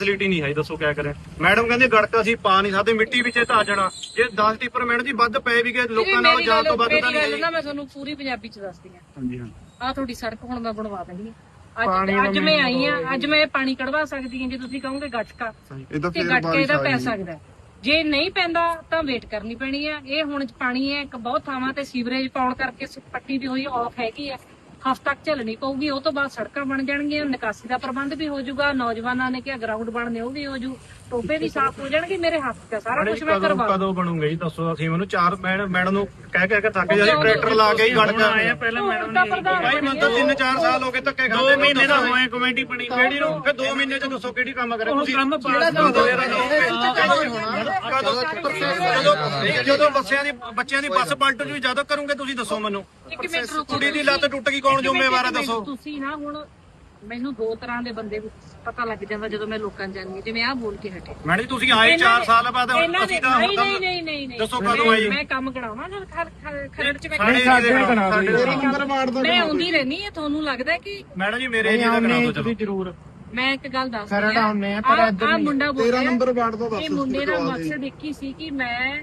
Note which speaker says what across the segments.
Speaker 1: Facility ਨਹੀਂ ਹੈ ਦੱਸੋ ਕਿਆ ਕਰੇ। ਮੈਡਮ ਕਹਿੰਦੇ ਗੜਕਾ ਅਸੀਂ ਪਾ ਨਹੀਂ ਸਕਦੇ ਮਿੱਟੀ ਵਿੱਚ ਧਾ ਜਾਣਾ। ਜੇ 10 ਟਿੱਪਰ ਮੈਡਮ ਜੀ ਵੱਧ ਪਏ ਵੀ ਗਏ ਲੋਕਾਂ ਨਾਲ ਜਾਣ ਤੋਂ ਵੱਧ ਤਾਂ
Speaker 2: ਮੇਰੀ ਗੱਲ
Speaker 1: ਨਹੀਂ
Speaker 2: ਨਾ ਮੈਂ ਤੁਹਾਨੂੰ ਪੂਰੀ ਪੰਜਾਬੀ ਚ ਦੱਸਦੀ ਆ
Speaker 1: ਹਾਂਜੀ ਹਾਂ
Speaker 2: ਆ ਤੁਹਾਡੀ ਸੜਕ ਹੁਣ ਮੈਂ ਬਣਵਾ ਦਿੰਦੀ ਆ ਅੱਜ ਅੱਜ ਮੈਂ ਆਈ ਆ ਅੱਜ ਮੈਂ ਪਾਣੀ ਕਢਵਾ ਸਕਦੀ ਹਾਂ ਜੇ ਤੁਸੀਂ ਕਹੋਗੇ ਗਟਕਾ।
Speaker 3: ਇਹ ਤਾਂ
Speaker 2: ਗਟਕੇ ਦਾ ਪੈ ਸਕਦਾ। ਜੇ ਨਹੀਂ ਪੈਂਦਾ ਤਾਂ ਵੇਟ ਕਰਨੀ ਪੈਣੀ ਹੈ। ਇਹ ਹੁਣ ਪਾਣੀ ਹੈ ਇੱਕ ਬਹੁਤ ਥਾਵਾਂ ਤੇ ਸੀਵਰੇਜ ਪਾਉਣ ਕਰਕੇ ਪੱਟੀ ਦੀ ਹੋਈ ਆਫ ਹੈਗੀ ਹੈ। ਹਫ਼ਤਾ ਤੱਕ ਝੱਲਣੀ ਪਊਗੀ, ਉਹ ਤੋਂ ਬਾਅਦ ਸੜਕਾਂ ਬਣ ਜਾਣਗੀਆਂ, ਨਿਕਾਸੀ ਦਾ ਪ੍ਰਬੰਧ ਵੀ ਹੋ ਜਾਊਗਾ, ਨੌਜਵਾਨਾਂ ਨੇ ਕਿਹਾ ਗਰਾਊਂਡ ਬਣਨੇ, ਉਹ ਵੀ ਹੋ ਜੂ ਟੋਪੇ ਵੀ ਸਾਫ਼ ਹੋ ਜਾਣਗੇ ਮੇਰੇ ਹੱਥ ਤੇ ਸਾਰਾ ਕੁਝ ਮੈਂ
Speaker 1: ਕਦੋਂ
Speaker 2: ਕਰਵਾ
Speaker 1: ਕਦੋਂ ਬਣੂਗਾ ਜੀ ਦੱਸੋ ਅਸੀਂ ਮੈਨੂੰ। ਚਾਰ ਮੈਡਮ ਮੈਡਮ ਨੂੰ ਕਹਿ ਕਹਿ ਕੇ ਥੱਕ ਜਾਈ ਟਰੈਕਟਰ ਲਾ ਕੇ ਹੀ ਗੜਕਾ ਆਏ
Speaker 2: ਪਹਿਲਾਂ ਮੈਡਮ
Speaker 1: ਭਾਈ ਮੈਨੂੰ ਤਾਂ 3-4 ਸਾਲ ਹੋ ਗਏ ਧੱਕੇ ਖਾਂਦੇ 2 ਮਹੀਨੇ ਦਾ ਹੋਏ ਕਮੇਟੀ ਬਣੀ। ਕਿਹੜੀ ਨੂੰ? ਫਿਰ 2 ਮਹੀਨੇ ਚ ਦੱਸੋ ਕਿਹੜੀ ਕੰਮ ਕਰੇ। ਤੁਸੀਂ ਕੰਮ ਜਦੋਂ ਜਦੋਂ ਬੱਸਿਆਂ ਦੀ ਬੱਚਿਆਂ ਦੀ ਬੱਸ ਪਲਟ ਜੂ ਜਦੋਂ ਕਰੋਗੇ ਤੁਸੀਂ ਦੱਸੋ ਮੈਨੂੰ।
Speaker 2: ਇੱਕ ਮਿੰਟ ਰੁਕੋ
Speaker 1: ਕੁੜੀ ਦੀ ਲੱਤ ਟੁੱਟ ਗਈ ਕੌਣ ਜ਼ਿੰਮੇਵਾਰ ਹੈ ਦੱਸੋ।
Speaker 2: ਤੁਸੀਂ ਨਾ ਹੁਣ ਮੈਨੂੰ ਦੋ ਤਰ੍ਹਾਂ ਦੇ ਬੰਦੇ ਪਤਾ ਲੱਗ ਜਾਂਦਾ ਜਦੋਂ ਮੈਂ ਲੋਕਾਂ ਜਾਂਦੀ ਜਿਵੇਂ ਆਹ ਬੋਲ ਕੇ ਹਟੇ।
Speaker 1: ਮੈਡਮ ਜੀ ਤੁਸੀਂ ਆਏ 4 ਸਾਲ ਬਾਅਦ ਅਸੀਂ ਤਾਂ
Speaker 2: ਨਹੀਂ
Speaker 1: ਹੁਣ
Speaker 2: ਨਹੀਂ ਨਹੀਂ ਨਹੀਂ ਨਹੀਂ।
Speaker 1: ਦੱਸੋ ਕਦੋਂ ਆਈ?
Speaker 2: ਮੈਂ ਕੰਮ ਖਰ- ਖਰ- ਖਰੜ ਚ ਮੈਂ
Speaker 1: ਸਾਡੇ
Speaker 3: ਨੰਬਰ ਵਾਰਡ ਦਾ
Speaker 2: ਮੈਂ ਆਉਂਦੀ ਰਹਿਣੀ ਹੈ ਤੁਹਾਨੂੰ ਲੱਗਦਾ ਕਿ
Speaker 1: ਮੈਡਮ ਜੀ ਮੇਰੇ ਏਰੀਆ ਦਾ ਕਰਾ ਦਿਓ। ਚਲੋ ਜ਼ਰੂਰ।
Speaker 2: ਮੈਂ ਇੱਕ ਗੱਲ ਦੱਸਦੀ ਹਾਂ। ਆਉਂਦੇ ਆ ਪਰ ਇੱਧਰ ਮੁੰਡਾ ਬੋਲ
Speaker 3: ਤੇਰਾ
Speaker 2: ਰਿਹਾ
Speaker 3: ਨੰਬਰ ਵਾਰਡ ਦਾ ਦੱਸ
Speaker 2: ਇਹ ਮੁੰਡੇ ਦਾ ਮਕਸਦ ਇੱਕ ਹੀ ਸੀ ਕਿ ਮੈਂ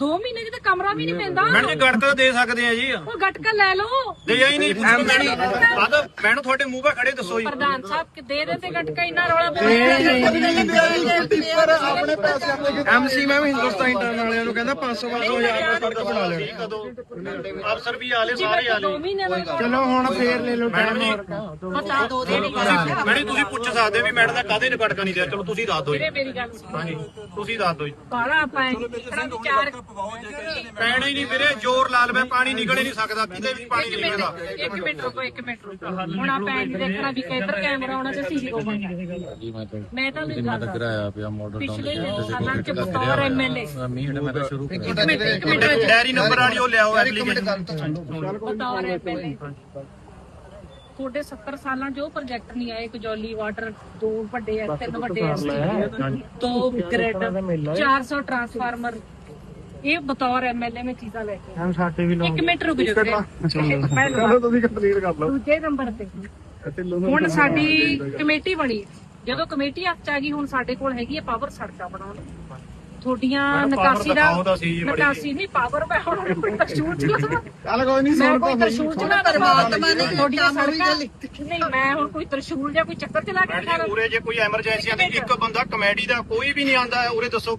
Speaker 2: 2 ਮਹੀਨੇ ਚ ਤਾਂ ਕਮਰਾ ਵੀ ਨਹੀਂ ਪੈਂਦਾ
Speaker 1: ਮੈਡਮ ਜੀ ਗੜਕਾ ਦੇ ਸਕਦੇ ਆ ਜੀ।
Speaker 2: ਉਹ ਗਟਕਾ ਲੈ ਲਓ।
Speaker 1: ਦੇ ਹੀ ਨਹੀਂ। ਮੈਡਮ ਮੈਨੂੰ ਤੁਹਾਡੇ ਮੂੰਹ 'ਤੇ ਖੜੇ ਦੱਸੋ ਜੀ।
Speaker 2: ਪ੍ਰਧਾਨ ਸਾਹਿਬ ਕਿ ਦੇ ਦੇ ਤੇ ਗਟਕਾ ਇੰਨਾ ਰੌਲਾ
Speaker 3: ਟਿੱਪਰ ਆਪਣੇ ਪੈਸੇ ਆਪਣੇ
Speaker 4: ਐਮਸੀ ਮੈਂ ਵੀ ਹਿੰਦੁਸਤਾਨ ਇੰਟਰਨ ਵਾਲਿਆਂ ਨੂੰ ਕਹਿੰਦਾ 500 500 ਹਜ਼ਾਰ ਦਾ ਸੜਕ ਬਣਾ ਲੈਣੀ।
Speaker 1: ਕਦੋਂ ਅਫਸਰ ਵੀ ਆਲੇ ਸਾਰੇ ਆਲੇ।
Speaker 2: 2 ਮਹੀਨੇ ਦਾ
Speaker 4: ਚਲੋ ਹੁਣ ਫੇਰ ਲੈ ਲਓ
Speaker 1: ਮੈਡਮ ਜੀ
Speaker 2: ਪਤਾ ਦੋ ਦੇ
Speaker 1: ਮੈਡਮ ਤੁਸੀਂ ਪੁੱਛ ਸਕਦੇ ਵੀ ਮੈਡਮ ਦਾ ਕਾਹਦੇ ਨੇ ਗੜਕਾ ਨਹੀਂ ਦਿਆ ਚਲੋ ਤੁਸੀਂ ਦੱਸ ਦਿਓ ਜੀ।
Speaker 2: ਮੇਰੀ ਗੱਲ ਸੁਣ।
Speaker 1: ਹਾਂਜੀ ਤੁਸੀਂ ਦੱਸ ਦਿਓ ਜੀ।
Speaker 2: ਬਾਲਾ ਪਾਏ ਵਿਚਾਰ
Speaker 1: ਪੈਣਾ ਹੀ ਨਹੀਂ ਵੀਰੇ ਜ਼ੋਰ ਲਾ ਲਵੇ ਪਾਣੀ ਨਿਕਲ ਹੀ ਨਹੀਂ ਸਕਦਾ ਕਿਤੇ ਵੀ ਪਾਣੀ ਨਹੀਂ ਨਿਕਲਦਾ।
Speaker 2: ਇੱਕ ਮਿੰਟ ਰੁਕੋ ਇੱਕ ਮਿੰਟ ਰੁਕੋ। ਹੁਣ ਆਪਾਂ ਇਹ ਨੀ ਦੇਖਣਾ ਵੀ ਕਿੱਧਰ ਕੈਮਰਾ ਆਉਣਾ ਤੇ ਸੀਸੀ ਕੋਵਾਂਗੇ ਮੈਂ ਤਾਂ ਨਹੀਂ ਗੱਲ
Speaker 5: ਕਰਾਇਆ ਪਿਆ ਮਾਡਲ
Speaker 2: ਪਿਛਲੇ ਸਾਲਾਂ ਚ ਬਤੌਰ ਐਮਐਲਏ
Speaker 5: ਮੀਂਹ ਮੈਂ ਤਾਂ ਸ਼ੁਰੂ
Speaker 2: ਇੱਕ ਮਿੰਟ ਇੱਕ ਮਿੰਟ
Speaker 1: ਡੈਰੀ ਨੰਬਰ ਵਾਲੀ ਉਹ ਲਿਆਓ ਐਪਲੀਕੇਸ਼ਨ।
Speaker 2: ਬਤੌਰ ਐਮਐਲਏ ਤੁਹਾਡੇ 70 ਸਾਲਾਂ ਉਹ ਪ੍ਰੋਜੈਕਟ ਨਹੀਂ ਆਏ ਕਜੌਲੀ ਵਾਟਰ ਦੋ ਵੱਡੇ ਐ ਤਿੰਨ ਵੱਡੇ ਐ ਦੋ ਗ੍ਰਿਡ 400 ਟਰਾਂਸਫਾਰਮਰ ਇਹ ਬਤੌਰ ਐਮਐਲਏ ਮੈਂ ਚੀਜ਼ਾਂ ਲੈ ਕੇ ਆਈ।
Speaker 4: ਸਾਡੇ ਵੀ
Speaker 2: ਇੱਕ ਮਿੰਟ ਰੁਕ ਜਾਓ ਪਹਿਲਾਂ
Speaker 3: ਚਲੋ ਤੁਸੀਂ ਕੰਪਲੀਟ ਕਰ ਲਓ।
Speaker 2: ਦੂਜੇ ਨੰਬਰ ਤੇ। ਹੁਣ ਸਾਡੀ ਕਮੇਟੀ ਬਣੀ। ਹੈ। ਜਦੋਂ ਕਮੇਟੀ ਹੱਥ 'ਚ ਆ ਗਈ ਹੁਣ ਸਾਡੇ ਕੋਲ ਹੈਗੀ ਹੈ ਪਾਵਰ ਸੜਕਾਂ ਬਣਾਉਣ। ਨੂੰ। ਤੁਹਾਡੀਆਂ
Speaker 1: ਮੈਡਮ, power
Speaker 2: ਨਿਕਾਸੀ ਦਾ
Speaker 1: ਦਿਖਾਓ ਤਾਂ ਸਹੀ ਜੀ ਬੜੀ।
Speaker 2: ਨਿਕਾਸੀ ਨਹੀਂ ਪਾਵਰ ਮੈਂ ਹੁਣ ਕੋਈ ਤਰਸ਼ੂਲ ਚਲਾ
Speaker 3: ਚੱਲ ਕੋਈ ਨਹੀਂ
Speaker 2: ਮੈਂ
Speaker 3: ਸੁਣ
Speaker 2: ਕੋਈ
Speaker 3: ਤਾਂ
Speaker 2: ਤਰਸ਼ੂਲ ਚਲਾ ਪਰਮਾਤਮਾ ਨੇ ਤੁਹਾਡੀਆਂ ਸੜਕਾਂ ਨਹੀਂ ਮੈਂ ਹੁਣ ਕੋਈ ਤਰਸ਼ੂਲ ਜਾਂ ਕੋਈ ਚੱਕਰ ਚਲਾ ਕੇ ਖਾ
Speaker 1: ਮੈਡਮ ਜੀ ਉਰੇ ਜੇ ਕੋਈ ਐਮਰਜੈਂਸੀ ਆਂਦੀ ਇੱਕ ਬੰਦਾ ਕਮੇਡੀ ਦਾ ਕੋਈ ਵੀ ਨਹੀਂ ਆਂਦਾ ਉਰੇ ਦੱਸੋ।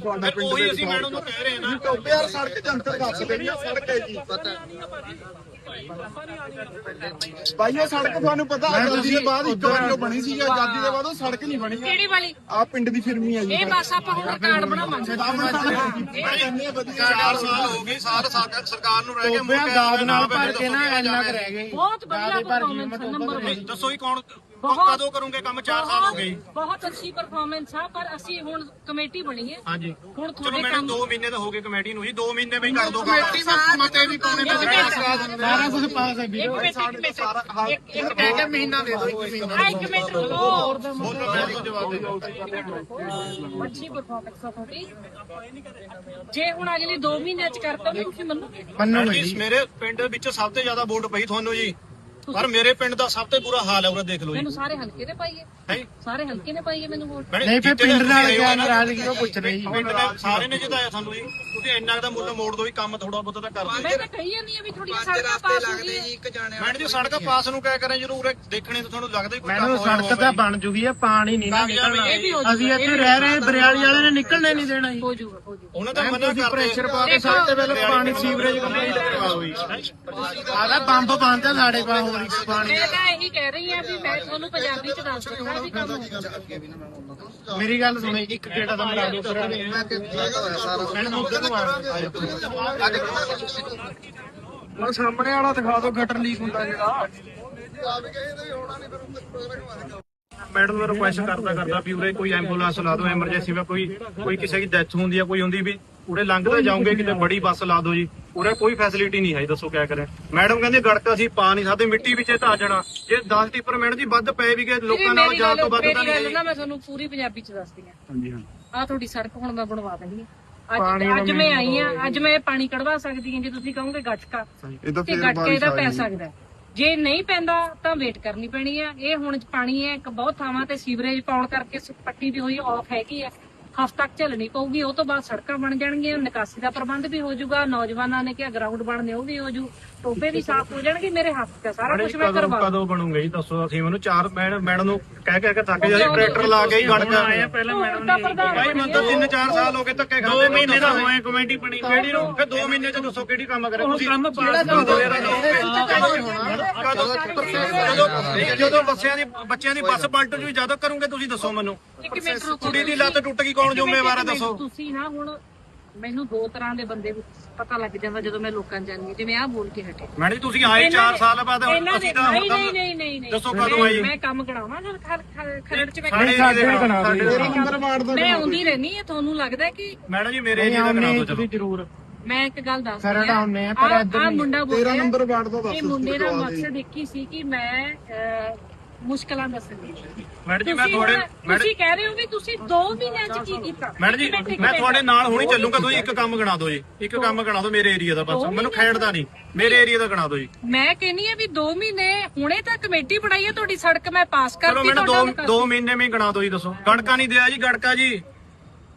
Speaker 3: ਤੁਹਾਡਾ ਪਿੰਡ
Speaker 1: ਉਹੀ
Speaker 3: ਦੇ
Speaker 1: ਅਸੀਂ ਮੈਡਮ ਨੂੰ ਕਹਿ ਰਹੇ ਹਾਂ ਨਾ।
Speaker 3: ਟੋਪੇ ਯਾਰ ਸੜਕ ਜੰਤਰ ਦੱਸ ਦੇਣੀ ਆ ਸੜਕ ਹੈ ਜੀ। ਭਾਈ ਉਹ ਸੜਕ ਤੁਹਾਨੂੰ ਪਤਾ ਆਜ਼ਾਦੀ ਦੇ ਬਾਅਦ ਇੱਕ ਵਾਰ ਜੋ ਬਣੀ ਸੀ ਆਜ਼ਾਦੀ ਦੇ ਬਾਅਦ ਉਹ ਸੜਕ ਨਹੀਂ ਬਣੀ
Speaker 2: ਕਿਹੜੀ ਵਾਲੀ?
Speaker 3: ਆ ਪਿੰਡ ਦੀ ਫਿਰਮੀ ਆ ਜੀ।
Speaker 2: ਇਹ ਬਸ ਆਪਾਂ ਹੁਣ ਕਾਰਡ ਬਣਾਵਾਂਗੇ।
Speaker 1: ਚਾਰ ਸਾਲ ਹੋ ਗਏ ਸਾਲ ਸਾਡਾ ਸਰਕਾਰ ਨੂੰ ਰਹਿ ਗਏ ਮੁੜ ਕੇ
Speaker 4: ਦਾਦ ਨਾਲ
Speaker 1: ਨਾ
Speaker 4: ਭਰ ਕੇ ਨਾ ਇੰਨਾ ਕੁ ਰਹਿ ਗਏ।
Speaker 2: ਬਹੁਤ ਵਧੀਆ ਪਰਫਾਰਮੈਂਸ ਨੰਬਰ
Speaker 1: ਨਹੀਂ, ਦੱਸੋ ਹੀ ਕੌਣ
Speaker 2: ਬਹੁਤ-
Speaker 1: ਕਦੋਂ ਕਰੋਗੇ ਕੰਮ? 4 ਸਾਲ ਹੋ ਗਏ। ਜੀ।
Speaker 2: ਬਹੁਤ ਅੱਛੀ ਪਰਫਾਰਮੈਂਸ ਆ ਪਰ ਅਸੀਂ ਹੁਣ ਕਮੇਟੀ ਬਣੀ ਹੈ।
Speaker 1: ਹਾਂਜੀ।
Speaker 2: ਹੁਣ
Speaker 1: ਚਲੋ
Speaker 2: ਤੁਹਾਡੇ
Speaker 1: ਮੈਡਮ
Speaker 2: ਕੰਮ
Speaker 1: 2 ਮਹੀਨੇ ਤਾਂ ਹੋ ਗਏ ਕਮੇਟੀ ਨੂੰ ਜੀ। 2 ਮਹੀਨੇ ਵਿੱਚ ਕਰ ਦੋ ਕੰਮ।
Speaker 4: ਮਤੇ ਵੀ ਪਾਉਣੇ ਨੇ ਸਾਰਾ ਕੁਝ ਪਾਸ ਹੈ ਵੀਡੀਓ
Speaker 2: ਇੱਕ ਮਿੰਟ ਇੱਕ ਮਿੰਟ। ਇੱਕ ਇੱਕ
Speaker 4: ਕਹਿ ਕੇ ਮਹੀਨਾ ਦੇ ਦਿਓ ਇੱਕ ਮਹੀਨਾ
Speaker 2: ਆ ਇੱਕ ਮਿੰਟ ਰੁਕੋ।
Speaker 1: ਬੋਲੋ ਮੈਂ ਤੋਂ ਜਵਾਬ ਦੇ ਦਿਓ
Speaker 2: ਅੱਛੀ ਪਰਫਾਰਮੈਂਸ ਆ ਤੁਹਾਡੀ। ਜੇ ਹੁਣ ਅਗਲੇ 2 ਮਹੀਨਿਆਂ ਚ ਕਰਤਾ ਤਾਂ ਤੁਸੀਂ ਮੰਨੋਗੇ?
Speaker 4: ਮੰਨੋ
Speaker 1: ਜੀ ਮੇਰੇ ਪਿੰਡ ਵਿੱਚ ਸਭ ਤੋਂ ਜ਼ਿਆਦਾ ਵੋਟ ਪਈ ਤੁਹਾਨੂੰ ਜੀ। ਪਰ ਮੇਰੇ ਪਿੰਡ ਦਾ ਸਭ ਤੋਂ ਬੁਰਾ ਹਾਲ ਹੈ ਉਰੇ ਦੇਖ ਲਓ ਜੀ।
Speaker 2: ਮੈਨੂੰ ਸਾਰੇ ਹਲਕੇ ਨੇ ਪਾਈਏ
Speaker 1: ਹੈ
Speaker 2: ਸਾਰੇ ਹਲਕੇ ਨੇ ਪਾਈਏ ਮੈਨੂੰ ਵੋਟ।
Speaker 4: ਨਹੀਂ ਫਿਰ
Speaker 1: ਜਿੱਤੇ
Speaker 4: ਪਿੰਡ
Speaker 1: ਤਾਂ
Speaker 4: ਨਾਲ
Speaker 1: ਤੁਸੀਂ
Speaker 4: ਕਿਆ
Speaker 1: ਆਏ ਹੋ ਨਾ,
Speaker 4: ਨਾਰਾਜ਼ਗੀ ਉਹ ਪੁੱਛ ਰਹੀ
Speaker 1: ਪਿੰਡ ਨੇ ਸਾਰੇ ਨੇ ਜਿਤਾਇਆ ਤੁਹਾਨੂੰ ਜੀ। ਤੁਸੀਂ ਇੰਨਾ ਦਾ ਮੁੱਲ ਮੋੜ ਦੋ ਵੀ ਕੰਮ ਥੋੜਾ ਬਹੁਤਾ ਤਾਂ ਕਰ ਦਿਓ
Speaker 2: ਮੈਂ ਤਾਂ ਕਹੀ ਜਾਂਦੀ ਆ ਵੀ ਥੋੜੀਆਂ ਸੜਕਾਂ ਪਾਸ ਹੋ ਗਈਆਂ
Speaker 1: ਮੈਡਮ ਜੀ ਸੜਕ ਪਾਸ ਨੂੰ ਕਹਿ ਕਰਾਂ ਜਦੋਂ ਉਰੇ ਦੇਖਣੇ ਤਾਂ ਤੁਹਾਨੂੰ ਲੱਗਦਾ ਹੀ ਕੋਈ ਕੰਮ
Speaker 4: ਮੈਨੂੰ ਸੜਕ ਤਾਂ ਬਣ ਜੂਗੀ ਆ ਪਾਣੀ ਨਹੀਂ ਨਾ ਨਿਕਲਣਾ। ਅਸੀਂ ਇੱਥੇ ਰਹਿ ਰਹੇ ਬਰਿਆਲੀ ਵਾਲੇ ਨੇ ਨਿਕਲਣੇ ਨਹੀਂ ਦੇਣਾ ਜੀ।
Speaker 2: ਹੋ ਜਾਊਗਾ ਹੋ ਜਾਊਗਾ
Speaker 1: ਉਹਨਾਂ ਦਾ ਮਨਾ ਕਰਦੇ
Speaker 4: ਪ੍ਰੈਸ਼ਰ ਪਾ ਕੇ ਸਭ ਤੋਂ ਪਹਿਲਾਂ ਪਾਣੀ ਸੀਵਰੇਜ ਕੰਪਲੀਟ ਕਰਵਾਓ ਜੀ। ਆਦਾ ਪੰਪ ਬੰਦ ਆ ਸਾਡੇ ਪਾ ਹੋਰ ਇੱਕ ਪਾਣੀ
Speaker 2: ਮੈਂ ਤਾਂ ਇਹੀ ਕਹਿ ਰਹੀ ਆ ਵੀ ਮੈਂ ਤੁਹਾਨੂੰ ਪੰਜਾਬੀ ਚ ਦੱਸ ਦਿੱਤਾ ਵੀ ਕੰਮ
Speaker 4: ਮੇਰੀ ਗੱਲ ਸੁਣੇ ਇੱਕ ਗੇੜਾ ਦਾ ਮਰਾ ਦਿਓ ਸਰ ਮੈਡਮ ਉਧਰ ਨੂੰ ਆ ਸਾਹਮਣੇ ਵਾਲਾ ਦਿਖਾ ਦਿਓ ਗਟਰ ਲੀਕ ਹੁੰਦਾ ਜਿਹੜਾ।
Speaker 1: ਮੈਡਮ ਨੂੰ ਰਿਕੁਐਸਟ ਕਰਦਾ ਕਰਦਾ ਵੀ ਉਰੇ ਕੋਈ ਐਂਬੂਲੈਂਸ ਲਾ ਦਿਓ ਐਮਰਜੈਂਸੀ ਵਿੱਚ ਕੋਈ ਕੋਈ ਕਿਸੇ ਦੀ ਡੈਥ ਹੁੰਦੀ ਆ ਕੋਈ ਹੁੰਦੀ ਵੀ ਉਰੇ ਲੰਘਦੇ ਜਾਓਗੇ ਕਿਤੇ ਬੜੀ ਬੱਸ ਲਾ ਦਿਓ ਜੀ। ਉਰੇ ਕੋਈ ਫੈਸਿਲਿਟੀ ਨਹੀਂ ਹੈ ਜੀ, ਦੱਸੋ ਕਿਆ ਕਰੇ। ਮੈਡਮ ਕਹਿੰਦੇ ਗੜਕਾ ਅਸੀਂ ਪਾ ਨਹੀਂ ਸਕਦੇ ਮਿੱਟੀ ਵਿੱਚ ਧਾ ਜਾਣਾ। ਜੇ 10 ਟਿੱਪਰ ਮੈਡਮ ਜੀ ਵੱਧ ਪਏ ਵੀ ਗਏ ਲੋਕਾਂ ਨਾਲ ਜਾਣ ਤੋਂ ਵੱਧ ਤਾਂ
Speaker 2: ਮੇਰੀ ਗੱਲ
Speaker 1: ਨਹੀਂ
Speaker 2: ਨਾ ਮੈਂ ਤੁਹਾਨੂੰ ਪੂਰੀ ਪੰਜਾਬੀ ਚ ਦੱਸਦੀ ਆ
Speaker 1: ਹਾਂਜੀ ਹਾਂ।
Speaker 2: ਆ ਤੁਹਾਡੀ ਸੜਕ ਹੁਣ ਮੈਂ ਬਣਵਾ ਦੇਣੀ ਆ ਅੱਜ ਅੱਜ ਮੈਂ ਆਈ ਆ ਅੱਜ ਮੈਂ ਪਾਣੀ ਕਢਵਾ ਸਕਦੀ ਹਾਂ ਜੇ ਤੁਸੀਂ ਕਹੋਗੇ ਗੱਟਕਾ।
Speaker 3: ਇਹ ਤਾਂ
Speaker 2: ਤੇ ਗੱਟਕੇ ਦਾ
Speaker 3: ਆ
Speaker 2: ਪੈ। ਸਕਦਾ। ਜੇ ਨਹੀਂ ਪੈਂਦਾ ਤਾਂ ਵੇਟ ਕਰਨੀ ਪੈਣੀ ਆ ਇਹ ਹੁਣ ਪਾਣੀ ਹੈ ਇੱਕ ਬਹੁਤ ਥਾਵਾਂ ਤੇ ਸੀਵਰੇਜ ਪਾਉਣ ਕਰਕੇ ਸ- ਪੱਟੀ ਵੀ ਹੋਈ ਆਫ ਹੈਗੀ ਆ। ਹਫ਼ਤਾ ਤੱਕ ਝੱਲਣੀ ਪਊਗੀ, ਉਹ ਤੋਂ ਬਾਅਦ ਸੜਕਾਂ ਬਣ ਜਾਣਗੀਆਂ, ਨਿਕਾਸੀ ਦਾ ਪ੍ਰਬੰਧ ਵੀ ਹੋ ਜਾਊਗਾ, ਨੌਜਵਾਨਾਂ ਨੇ ਕਿਹਾ ਗਰਾਊਂਡ ਬਣਨੇ ਉਹ ਵੀ ਹੋ ਜੂ ਟੋਬੇ ਵੀ ਸਾਫ਼ ਹੋ ਜਾਣਗੇ ਮੇਰੇ ਹੱਥ ਆ, ਸਾਰਾ ਕੁਝ ਮੈਂ
Speaker 1: ਕਦੋਂ
Speaker 2: ਕਰਵਾ
Speaker 1: ਕਦੋਂ ਬਣੂਗਾ ਜੀ ਦੱਸੋ ਅਸੀਂ ਮੈਨੂੰ ਚਾਰ ਮੈਡਮ ਮੈਡਮ ਨੂੰ ਕਹਿ ਕਹਿ ਕੇ ਥੱਕ ਜਾਂਦੇ ਟਰੈਕਟਰ ਲਾ ਕੇ ਹੀ ਗੜਕਾ।
Speaker 2: ਪਹਿਲਾਂ ਮੈਡਮ
Speaker 1: ਭਾਈ ਮੈਂ ਤਾਂ 3-4 ਸਾਲ ਹੋ ਗਏ ਧੱਕੇ ਖਾਂਦੇ 2 ਮਹੀਨੇ ਦਾ ਹੋਏ ਕਮੇਟੀ ਬਣੀ। ਕਿਹੜੀ ਨੂੰ ਫਿਰ 2 ਮਹੀਨੇ ਚ ਦੱਸੋ ਕਿਹੜੀ ਕੰਮ ਕਰੇ। ਤੁਸੀਂ ਕੰਮ ਜਦੋਂ ਜਦੋਂ ਬੱਸਿਆਂ ਦੀ ਬੱਚਿਆਂ ਦੀ ਬੱਸ ਪਲਟ ਜੂ ਜਦੋਂ ਕਰੋਗੇ ਤੁਸੀਂ ਦੱਸੋ ਮੈਨੂੰ। ਕੁੜੀ ਦੀ ਲੱਤ ਟੁੱਟ ਗਈ ਕੌਣ ਜ਼ਿੰਮੇਵਾਰ ਹੈ ਦੱਸੋ।
Speaker 2: ਤੁਸੀਂ ਨਾ ਹੁਣ ਮੈਨੂੰ ਦੋ ਤਰ੍ਹਾਂ ਦੇ ਬੰਦੇ ਪਤਾ ਲੱਗ ਜਾਂਦਾ ਜਦੋਂ ਮੈਂ ਲੋਕਾਂ ਹਾਂ, ਜਿਵੇਂ ਆਹ ਬੋਲ ਕੇ ਹਟੇ।
Speaker 1: ਮੈਡਮ ਜੀ ਤੁਸੀਂ ਆਏ 4 ਸਾਲ ਬਾਅਦ ਅਸੀਂ ਤਾਂ
Speaker 2: ਨਹੀਂ ਨਹੀਂ ਨਹੀਂ ਨਹੀਂ ਨਹੀਂ।
Speaker 1: ਦੱਸੋ ਕਦੋਂ ਆਏ?
Speaker 2: ਮੈਂ ਕੰਮ ਕਰਾਵਾਂ ਜਦ ਖਰ- ਖਰ- ਖਰੜ 'ਚ ਮੈਂ
Speaker 1: ਸਾਡੇ
Speaker 3: ਨੰਬਰ ਵਾਰਡ ਦਾ
Speaker 2: ਮੈਂ ਆਉਂਦੀ ਰਹਿਣੀ ਹੈ ਤੁਹਾਨੂੰ ਲੱਗਦਾ ਹੈ ਕਿ
Speaker 1: ਮੈਡਮ ਜੀ ਮੇਰੇ ਏਰੀਆ ਦਾ ਕਰਾ ਦਿਓ ਚਲੋ।
Speaker 4: ਜ਼ਰੂਰ।
Speaker 2: ਮੈਂ ਇੱਕ ਗੱਲ ਦੱਸ
Speaker 4: ਖਰੜ ਆਉਂਦੇ ਆ, ਪਰ ਇੱਧਰ
Speaker 2: ਆ
Speaker 4: ਨਹੀਂ।
Speaker 2: ਮੁੰਡਾ ਬੋਲ
Speaker 3: 13
Speaker 2: ਰਿਹਾ
Speaker 3: ਨੰਬਰ ਵਾਰਡ ਦਾ ਦੱਸ
Speaker 2: ਇਹ ਮੁੰਡੇ ਦਾ ਮਕਸਦ ਇੱਕ ਹੀ ਸੀ ਕਿ ਮੈਂ ਮੁਸ਼ਕਲਾਂ ਦੱਸਣੀ
Speaker 1: ਮੈਡਮ ਜੀ ਮੈਂ ਤੁਹਾਡੇ
Speaker 2: ਤੁਸੀਂ ਕਹਿ ਰਹੇ ਹੋ ਵੀ ਤੁਸੀਂ 2 ਮਹੀਨਿਆਂ 'ਚ ਕੀ ਕੀਤਾ?
Speaker 1: ਮੈਡਮ ਜੀ
Speaker 2: ਇੱਕ
Speaker 1: ਮੈਂ
Speaker 2: ਮਿੰਟ।
Speaker 1: ਤੁਹਾਡੇ ਨਾਲ ਹੁਣੀ ਚੱਲੂਗਾ ਤੁਸੀਂ ਇੱਕ ਕੰਮ ਗਣਾ ਦਿਓ ਜੀ। ਇੱਕ ਕੰਮ ਗਣਾ ਦਿਓ ਮੇਰੇ ਏਰੀਆ ਦਾ ਬਸ। ਮੈਨੂੰ ਖੇਡਦਾ ਨਹੀਂ। ਮੇਰੇ ਏਰੀਆ ਦਾ ਗਣਾ ਦਿਓ ਜੀ।
Speaker 2: ਮੈਂ ਕਹਿੰਨੀ ਆ ਵੀ 2 ਮਹੀਨੇ ਹੁਣੇ ਤਾਂ ਕਮੇਟੀ ਬਣਾਈ ਹੈ ਤੁਹਾਡੀ ਸੜਕ ਮੈਂ ਪਾਸ
Speaker 1: ਚਲੋ
Speaker 2: ਕਰਤੀ
Speaker 1: ਮੈਨੂੰ
Speaker 2: ਤੁਹਾਡਾ
Speaker 1: ਦੋ ਦੋ ਮਹੀਨੇ ਵਿੱਚ ਗਣਾ ਦਿਓ ਜੀ ਦੱਸੋ। ਗੜਕਾ ਨਹੀਂ ਦਿਆ ਜੀ ਗੜਕਾ ਜੀ।